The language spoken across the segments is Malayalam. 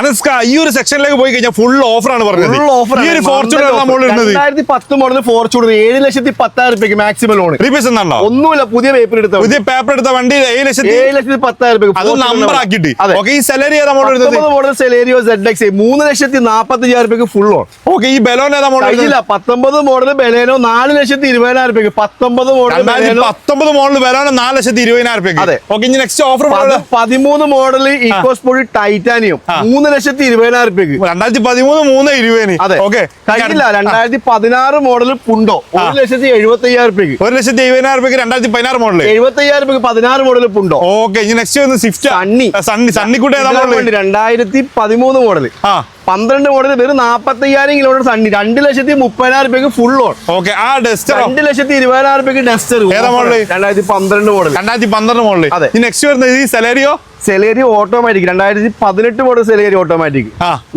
അനസ്ക ഈ ഒരു സെക്ഷനിലേക്ക് പോയി കഴിഞ്ഞാൽ ഫുൾ ഓഫർ ആണ് പറഞ്ഞത്. ഈ ഒരു ഫോർച്യൂണർ നമ്മൾ രണ്ടായിരത്തി പത്ത് മോഡൽ ഫോർച്യൂണർ ഏഴ് ലക്ഷത്തി പത്തായിരം രൂപയ്ക്ക് മാക്സിമം ലോൺ റീപേസ് എന്നാണോ ഒന്നുമില്ല പുതിയ പേപ്പർ എടുത്ത പുതിയ പേപ്പർ എടുത്ത വണ്ടി ഏഴ് ലക്ഷത്തി ഏഴ് ലക്ഷത്തി പത്തായിരം രൂപയ്ക്ക് അത് നമ്പർ. ആക്കിയിട്ട്. ഓക്കെ ഈ സെലറി ഏതാ മോഡൽ എടുത്തത്? മോഡൽ സെലേരിയോ സെഡ് എക്സ് മൂന്ന് ലക്ഷത്തി നാപ്പത്തി അയ്യായിരം രൂപയ്ക്ക് ഫുൾ ലോൺ ഓക്കെ ഈ ബലോൺ ഏതാ മോഡൽ ഇല്ല പത്തൊമ്പത് മോഡൽ ബലേനോ നാല് ലക്ഷത്തി ഇരുപതിനായിരം രൂപയ്ക്ക്. പത്തൊമ്പത് മോഡൽ പത്തൊമ്പത് മോഡൽ ബലോൺ നാല് ലക്ഷത്തി ഇരുപതിനായിരം രൂപയ്ക്ക്. അതെ. ഓക്കെ ഇനി നെക്സ്റ്റ് ഓഫർ പത് പതിമൂന്ന് മോഡൽ ഇക്കോസ്പോഴി ടൈറ്റാനിയം ആ. മൂന്ന് ലക്ഷത്തി ഇരുപതിനായിരം രൂപയ്ക്ക് രണ്ടായിരത്തി പതിമൂന്ന് മൂന്ന് ഇരുപതിന്. അതെ. ഓക്കെ. കഴിഞ്ഞില്ല. രണ്ടായിരത്തി പതിനാറ് മോഡൽ പുണ്ടോ ഒരു ലക്ഷത്തി എഴുപത്തി അയ്യായിരം രൂപയ്ക്ക് ഒരു ലക്ഷത്തി എഴുപതിനായിരം രൂപയ്ക്ക് രണ്ടായിരത്തി പതിനാറ് മോഡൽ എഴുപത്തി അയ്യായിരം രൂപയ്ക്ക് പതിനാറ് മോഡൽ പുണ്ടോ ഓക്കെ ഇനി നെക്സ്റ്റ് വന്ന് സ്വിഫ്റ്റ് സണ്ണി. സണ്ണി. സണ്ണിക്കുട്ടി ഏതാ രണ്ടായിരത്തി പതിമൂന്ന് മോഡൽ ആ. പന്ത്രണ്ട് മോഡൽ വെറും നാപ്പത്തി അയ്യായിരം കിലോമീറ്റർ സണ്ണി. രണ്ട് ലക്ഷത്തി മുപ്പതിനായിരം രൂപയ്ക്ക് ഫുൾ ഓൺ ഓക്കെ ആ ഡെസ്റ്റർ രണ്ട് ലക്ഷത്തി ഇരുപതിനായിരം രൂപയ്ക്ക് ഡസ്റ്റർ ഏതാ? രണ്ടായിരത്തി പന്ത്രണ്ട് മോഡൽ രണ്ടായിരത്തി പന്ത്രണ്ട് മോഡൽ അതെ. നെക്സ്റ്റ് വരുന്നത് ഈ സെലേരിയോ സെലേരി ഓട്ടോമാറ്റിക് രണ്ടായിരത്തി പതിനെട്ട് മോഡൽ സെലേരി ഓട്ടോമാറ്റിക്.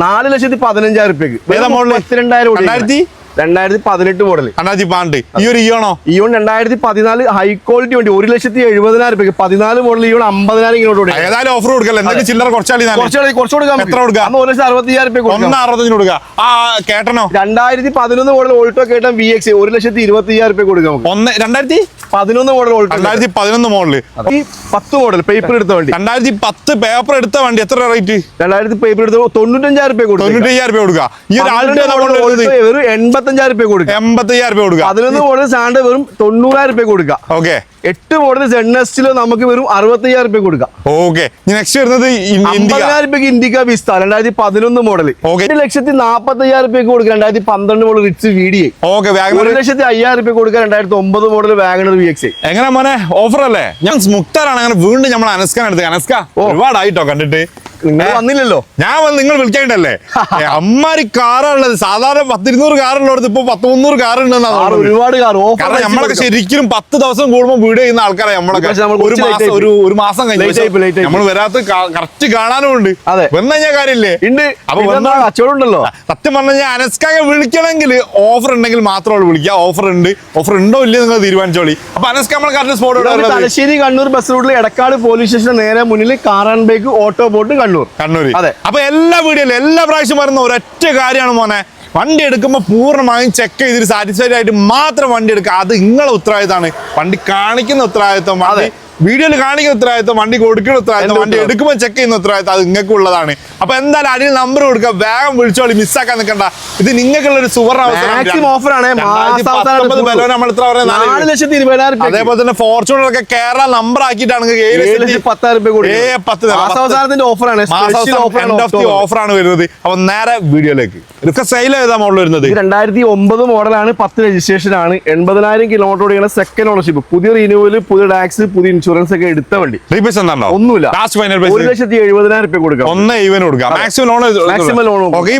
നാല് ലക്ഷത്തി പതിനഞ്ചായിരം രൂപ പത്തിരണ്ടായിരം രണ്ടായിരത്തി? പതിനെട്ട് മോഡൽ രണ്ടായിരത്തി പാണ്ട് ഈ ഒരു ഇയോണോ ഇയോൺ രണ്ടായിരത്തി പതിനാല് ഹൈ ക്വാളിറ്റി വണ്ടി. ഒരു ലക്ഷത്തി എഴുപതിനായിരം രൂപയ്ക്ക് പതിനാല് മോഡൽ ഇയോൺ അമ്പതിനായിരം ഇങ്ങോട്ട് ഏതായാലും ഓഫർ കൊടുക്കല്ലേ? ചില്ലറ കുറച്ചാളി കുറച്ചാളി കുറച്ച് കൊടുക്കാം എത്ര കൊടുക്കാം? ഒരു ലക്ഷത്തി അറുപത്തി അയ്യായിരം രൂപ ഒന്ന് കൊടുക്കാം. കൊടുക്കുക ആ കേട്ടനോ? രണ്ടായിരത്തി പതിനൊന്ന് മോഡൽ ഓൾട്ടോ കേട്ടൻ വി എക്സ് ഒരു ലക്ഷത്തി ഇരുപത്തി അയ്യായിരം രൂപ കൊടുക്കാം ഒന്ന് രണ്ടായിരത്തി? പതിനൊന്ന് മോഡൽ ഓൾട്ടോ രണ്ടായിരത്തി പതിനൊന്ന് മോഡൽ ഈ പത്ത് മോഡൽ പേപ്പർ എടുത്ത വണ്ടി. രണ്ടായിരത്തി പത്ത് പേപ്പർ എടുത്ത വണ്ടി. എത്ര റേറ്റ് രണ്ടായിരത്തി പേപ്പർ എടുത്ത തൊണ്ണൂറ്റഞ്ചായിരം രൂപ കൊടുക്കും. തൊണ്ണൂറ്റഞ്ചായിരം രൂപ കൊടുക്കുക ഈ ഒരു ആൾ ആളുടെ model ഓൾട്ടോ വെറും എൺപത്തഞ്ചായിരം രൂപ കൊടുക്കുക. എൺപത്തി അയ്യായിരം രൂപ കൊടുക്കുക. അതിൽ നിന്ന് കൂടുതൽ സാണ്ട് വെറും തൊണ്ണൂറായിരം രൂപ കൊടുക്കുക. ഓക്കെ എട്ട് മോഡൽ സെഡ്നെസ്റ്റിൽ നമുക്ക് വെറും അറുപത്തയ്യായിരം രൂപ കൊടുക്കാം. ഓക്കെ. നെക്സ്റ്റ് വരുന്നത് അമ്പതിനായിരം രൂപയ്ക്ക് ഇൻഡിക്ക വിസ്ത രണ്ടായിരത്തി പതിനൊന്ന് മോഡൽ. ഒരു ലക്ഷത്തി നാപ്പത്തി അയ്യായിരം രൂപയ്ക്ക് കൊടുക്കുക രണ്ടായിരത്തി പന്ത്രണ്ട് model Ritz V D okay ഒരു ലക്ഷത്തി അയ്യായിരം രൂപ കൊടുക്കാം രണ്ടായിരത്തി ഒമ്പത് മോഡൽ വാഗണർ വി എക്സ് എങ്ങനെ മോനെ? ഓഫർ അല്ലേ? ഞാൻ മുക്താറാണ് അങ്ങനെ വീണ്ടും നമ്മൾ അനസ്കാൻ എടുത്ത് അനസ്ക ഒരുപാടായിട്ടോ കണ്ടിട്ട്? നിങ്ങൾ വന്നില്ലല്ലോ. ഞാൻ വന്ന് നിങ്ങൾ വിളിക്കണ്ടല്ലേ? അമ്മാരി കാറുള്ളത് സാധാരണ പത്തിരുന്നൂറ് കാറുള്ളടത്ത് ഇപ്പൊ പത്ത് മുന്നൂറ് കാറുണ്ടെന്നാണ് ഒരുപാട് കാർ നമ്മളൊക്കെ ശരിക്കും പത്ത് ദിവസം കൂടുമ്പോൾ വീഡിയോ ചെയ്യുന്ന ആൾക്കാരെ നമ്മളൊക്കെ. ഒരു മാസം ഒരു ഒരു മാസം ആയി നമ്മൾ വരാത്ത കറക്റ്റ് കാണാനും ഉണ്ട്. വന്നു കഴിഞ്ഞാൽ കാര്യമില്ലേ? ഉണ്ട് അപ്പൊ അച്ചോടുണ്ടല്ലോ സത്യം പറഞ്ഞു കഴിഞ്ഞാൽ അനസ്കെ വിളിക്കണമെങ്കിൽ ഓഫർ ഉണ്ടെങ്കിൽ മാത്രമേ വിളിക്കുക. ഓഫർ ഉണ്ട്. ഓഫർ ഉണ്ടോ ഇല്ലയോ നിങ്ങൾ തീരുമാനിച്ചോളി. അപ്പൊ അനസ്ക നമ്മൾ correct spot Thalassery Kannur bus റൂട്ടിൽ എടക്കാട് പോലീസ് സ്റ്റേഷൻ നേരെ മുന്നിൽ കാറാൻ and bike auto boat Kannur. Kannur അതെ. അപ്പൊ എല്ലാ വീഡിയോയിലും എല്ലാ പ്രാവശ്യം വരുന്ന ഒരൊറ്റ കാര്യമാണ് മോനെ. വണ്ടി എടുക്കുമ്പോൾ പൂർണമായും ചെക്ക് ചെയ്തിട്ട് സാറ്റിസ്ഫൈഡ് ആയിട്ട് മാത്രം വണ്ടി എടുക്കുക. അത് നിങ്ങളെ ഉത്തരവാദിത്തമാണ്. വണ്ടി കാണിക്കുന്ന ഉത്തരവാദിത്തം. വണ്ടി വീഡിയോയിൽ കാണിക്കുന്ന ഉത്തരവാദിത്തം വണ്ടി കൊടുക്കുന്ന ഉത്തരവാദിത്തം വണ്ടി എടുക്കുമ്പോൾ ചെക്ക് ചെയ്യുന്ന ഉത്തരവാദിത്തം അത് നിങ്ങൾക്ക് ഉള്ളതാണ് അപ്പൊ എന്തായാലും അടിയിൽ നമ്പർ കൊടുക്കുക വേഗം വിളിച്ചോളി മിസ്സാക്കാൻ നിൽക്കണ്ട. ഇത് നിങ്ങൾക്കുള്ള ഒരു സുവർണ ഓഫറാണ് നമ്മൾ എത്ര പറയുന്നത്? അതേപോലെ തന്നെ ഫോർച്യൂണർ ഒക്കെ കേരള നമ്പർ ആക്കിയിട്ടാണ് ഓഫറാണ് വരുന്നത്. അപ്പൊ നേരെ വീഡിയോയിലേക്ക്. ഇതൊക്കെ സെയിൽ ഏതാ മോഡൽ വരുന്നത്? രണ്ടായിരത്തി ഒമ്പത് മോഡലാണ് പത്ത് രജിസ്ട്രേഷൻ ആണ്. എൺപതിനായിരം കിലോമീറ്റർ ഓടിയാണ് സെക്കൻഡ് ഓണർഷിപ്പ് പുതിയ റിന്യൂവൽ പുതിയ ടാക്സ് പുതിയ ഇൻഷുറൻസ് ഒക്കെ എടുത്ത വണ്ടി. റീപേസ് എന്താണോ? ഒന്നുമില്ല. ലാസ്റ്റ് ഫൈനൽ ഒരു പ്രൈസ് ലക്ഷത്തി എഴുപതിനായിരം രൂപ കൊടുക്കാം. ഒന്ന് ഈവൻ കൊടുക്കാം. Maximum loan maximum loan. Okay ഈ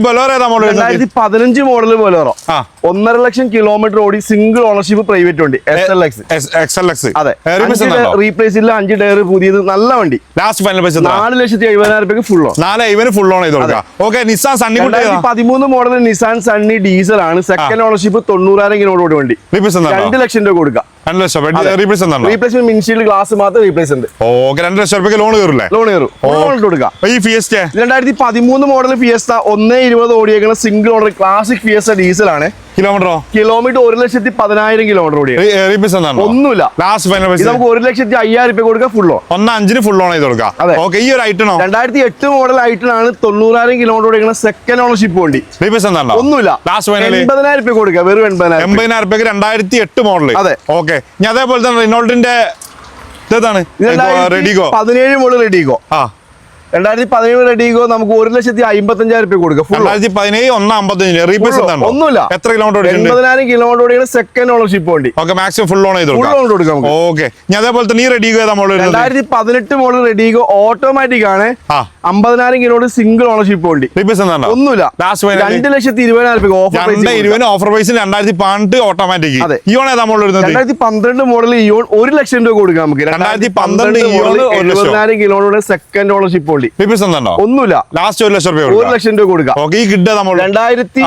മോഡൽ രണ്ടായിരത്തി പതിനഞ്ച് മോഡൽ ബലോറോ. ഒന്നര ലക്ഷം കിലോമീറ്റർ ഓടി സിംഗിൾ ഓണർഷിപ്പ് പ്രൈവറ്റ് വണ്ടി. S L X X L X അതെ. റീപ്ലേസ് ഇല്ല അഞ്ച് ടയർ പുതിയത് നല്ല വണ്ടി. ലാസ്റ്റ് ഫൈനൽ പ്രൈസ് നാല് ലക്ഷത്തി എഴുപതിനായിരം രൂപ ഫുൾ ഓൺ നാല് ഇവന് ഫുൾ ഓൺ ചെയ്ത് കൊടുക്കാം. ഓക്കെ നിസാൻ സണ്ണി പതിമൂന്ന് മോഡൽ നിസാൻ സണ്ണി ഡീസൽ ആണ്. സെക്കൻഡ് ഓണർഷിപ്പ് തൊണ്ണൂറായിരം കിലോമീറ്റർ ഓടി വണ്ടി. രണ്ട് ലക്ഷം രൂപ കൊടുക്കാം. രണ്ട് ലക്ഷം റീപ്ലേസ്മെന്റ് മിൻഷീൽഡ് ഗ്ലാസ് മാത്രം റീപ്ലേസ് ഉണ്ട്. ഓക്കെ. രണ്ട് ലക്ഷം റുപ്യക്ക് ലോൺ കയറില്ലേ? ലോൺ കയറും. ലോൺ കൊടുക്കാം. ഈ ഫിയസ്റ്റ രണ്ടായിരത്തി പതിമൂന്ന് മോഡൽ ഫിയസ്റ്റ ഒന്നേ ഇരുപത് ഓടിയേക്കുന്ന single owner classic Fiesta diesel ആണ്. കിലോമീറ്ററോ? കിലോമീറ്റർ ഒരു ലക്ഷത്തി പതിനായിരം കിലോമീറ്റർ കൂടി ഒന്നുമില്ല. ലാസ്റ്റ് ഫൈനൽ പ്രൈസ് നമുക്ക് ഒരു ലക്ഷത്തി അയ്യായിരം രൂപ കൊടുക്കുക ഫുൾ ഓൺ ഒന്ന് അഞ്ചിന് ഫുൾ ഓൺ ചെയ്ത് കൊടുക്കാം. ഓക്കെ ഈ ഒരു ഐറ്റണോ രണ്ടായിരത്തി എട്ട് മോഡൽ ഐറ്റണാണ് തൊണ്ണൂറായിരം കിലോമീറ്റർ ഓടിക്കുന്ന സെക്കൻഡ് ഓണർഷിപ്പ് വണ്ടി. റീപേസ് എന്താണോ ഒന്നുമില്ല. ലാസ്റ്റ് ഫൈനൽ എൺപതിനായിരം രൂപ കൊടുക്കാം വെറും എൺപതിനായിരം എൺപതിനായിരം രൂപയ്ക്ക് രണ്ടായിരത്തി എട്ട് മോഡൽ അതെ. ഓക്കെ ഞാൻ അതേപോലെ തന്നെ റിനോൾഡിന്റെ ഇതാണ് റെഡിഗോ പതിനേഴ് മോഡൽ റെഡിഗോ ആ. രണ്ടായിരത്തി പതിനേഴ് റെഡിഗോ നമുക്ക് ഒരു ലക്ഷത്തി അമ്പത്തഞ്ചായിരം രൂപ കൊടുക്കുക ഫുൾ രണ്ടായിരത്തി പതിനേഴ് ഒന്ന് അമ്പത്തഞ്ചിന് റീപേസ് ഒന്നുമില്ല. എത്ര കിലോമീറ്റർ എൺപതിനായിരം കിലോമീറ്റർ സെക്കൻഡ് ഓണർഷിപ്പ് വണ്ടി. ഓക്കെ മാക്സിമം ഫുൾ ഓൺ ചെയ്ത് ഫുൾ ഓൺ കൊടുക്കാം ഓക്കെ ഞാൻ അതേപോലെ തന്നെ ഈ റെഡിഗോ ഏതാ മോഡൽ രണ്ടായിരത്തി പതിനെട്ട് മോഡൽ റെഡിഗോ ഓട്ടോമാറ്റിക് ആണ്. അമ്പതിനായിരം കിലോമീറ്റർ സിംഗിൾ ഓണർഷിപ്പ് വണ്ടി. റീപേസ് എന്താണ് ഒന്നുമില്ല. ലാസ്റ്റ് രണ്ട് ലക്ഷത്തി ഇരുപതിനായിരം രൂപ ഓഫർ ഇരുപതിന് ഓഫർ പ്രൈസിന് രണ്ടായിരത്തി പതിനെട്ട് ഓട്ടോമാറ്റിക് ഇയോൺ ഏതാ മോഡൽ രണ്ടായിരത്തി പന്ത്രണ്ട് മോഡൽ ഇയോൺ ഒരു ലക്ഷം രൂപ കൊടുക്കാം നമുക്ക്. രണ്ടായിരത്തി പന്ത്രണ്ട് എഴുപതിനായിരം കിലോമീറ്റർ സെക്കൻഡ് ഓണർഷിപ്പ് റീപേസ് എന്താണ് ഒന്നുമില്ല. ലാസ്റ്റ് ഒരു ലക്ഷം രൂപ ഒരു ലക്ഷം രൂപ കൊടുക്കാം. ഓക്കെ ഈ കിട്ടുക നമ്മൾ രണ്ടായിരത്തി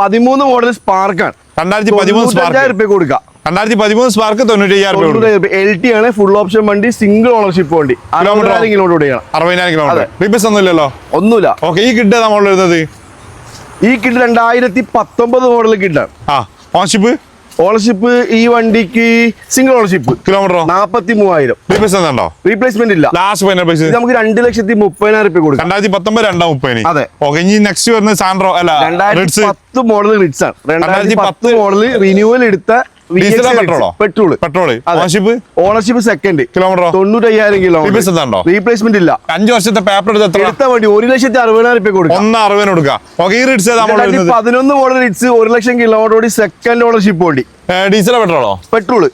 പതിമൂന്ന് മോഡൽ സ്പാർക്കാണ്. രണ്ടായിരത്തി പതിമൂന്ന് സ്പാർക്ക്. രൂപ കൊടുക്കാം. രണ്ടായിരത്തി പതിമൂന്ന് സ്പാർക്ക് തൊണ്ണൂറ്റി അയ്യായിരം രൂപ. എൽ ടി ആണ് ഫുൾ ഓപ്ഷൻ വണ്ടി സിംഗിൾ ഓണർഷിപ്പ് വണ്ടി. അറുപതിനായിരം കിലോമീറ്റർ ഓടിയാണ് അറുപതിനായിരം കിലോമീറ്റർ അതെ. റീപ്ലേസ് ഒന്നും ഇല്ലല്ലോ ഒന്നുമില്ല. ഓക്കെ ഈ കിഡ് നമ്മൾ വരുന്നത് ഈ കിഡ് രണ്ടായിരത്തി പത്തൊമ്പത് മോഡൽ കിട്ടാണ് ആ ഓൺഷിപ്പ് ഓണർഷിപ്പ് ഈ വണ്ടിക്ക് സിംഗിൾ ഓണർഷിപ്പ് കിലോമീറ്ററോ നാപ്പത്തി മൂവായിരം റീപ്ലേസ്മെന്റ് റീപ്ലേസ്മെന്റ് ഇല്ല. ലാസ്റ്റ് ഫൈനൽ പൈസ നമുക്ക് രണ്ട് ലക്ഷത്തി മുപ്പതിനായിരം രൂപ കൊടുക്കാം. രണ്ടായിരത്തി പത്തൊമ്പത് രണ്ടാം മുപ്പതിന്. അതെ. ഓക്കെ ഇനി നെക്സ്റ്റ് വരുന്നത് സാൻഡ്രോ അല്ല രണ്ടായിരത്തി പത്ത് മോഡൽ റിറ്റ്സ് ആണ്. രണ്ടായിരത്തി പത്ത് 2010 മോഡൽ റിന്യൂവൽ എടുത്ത petrol petrol ownership ownership second കിലോമീറ്ററോ തൊണ്ണൂറ്റയ്യായിരം കിലോമീറ്റർ കിലോ റീപ്ലേസ്മെന്റ് ഇല്ല. അഞ്ച് വർഷത്തെ പേപ്പർ എടുത്ത് വണ്ടി ഒരു ലക്ഷത്തി അറുപതിനായിരം രൂപ കൊടുക്കാം. ഒന്ന് അറുപതിന് കൊടുക്കാം. ഓക്കെ റിഡ്സ് നമ്മൾ രണ്ടായിരത്തി വരുന്നത്? പതിനൊന്ന് മോഡൽ റിറ്റ്സ് ഒരു ലക്ഷം കിലോമീറ്റർ ഓടി സെക്കൻഡ് ഓണർഷിപ്പ് വണ്ടി. ഡീസൽ പെട്രോളോ പെട്രോൾ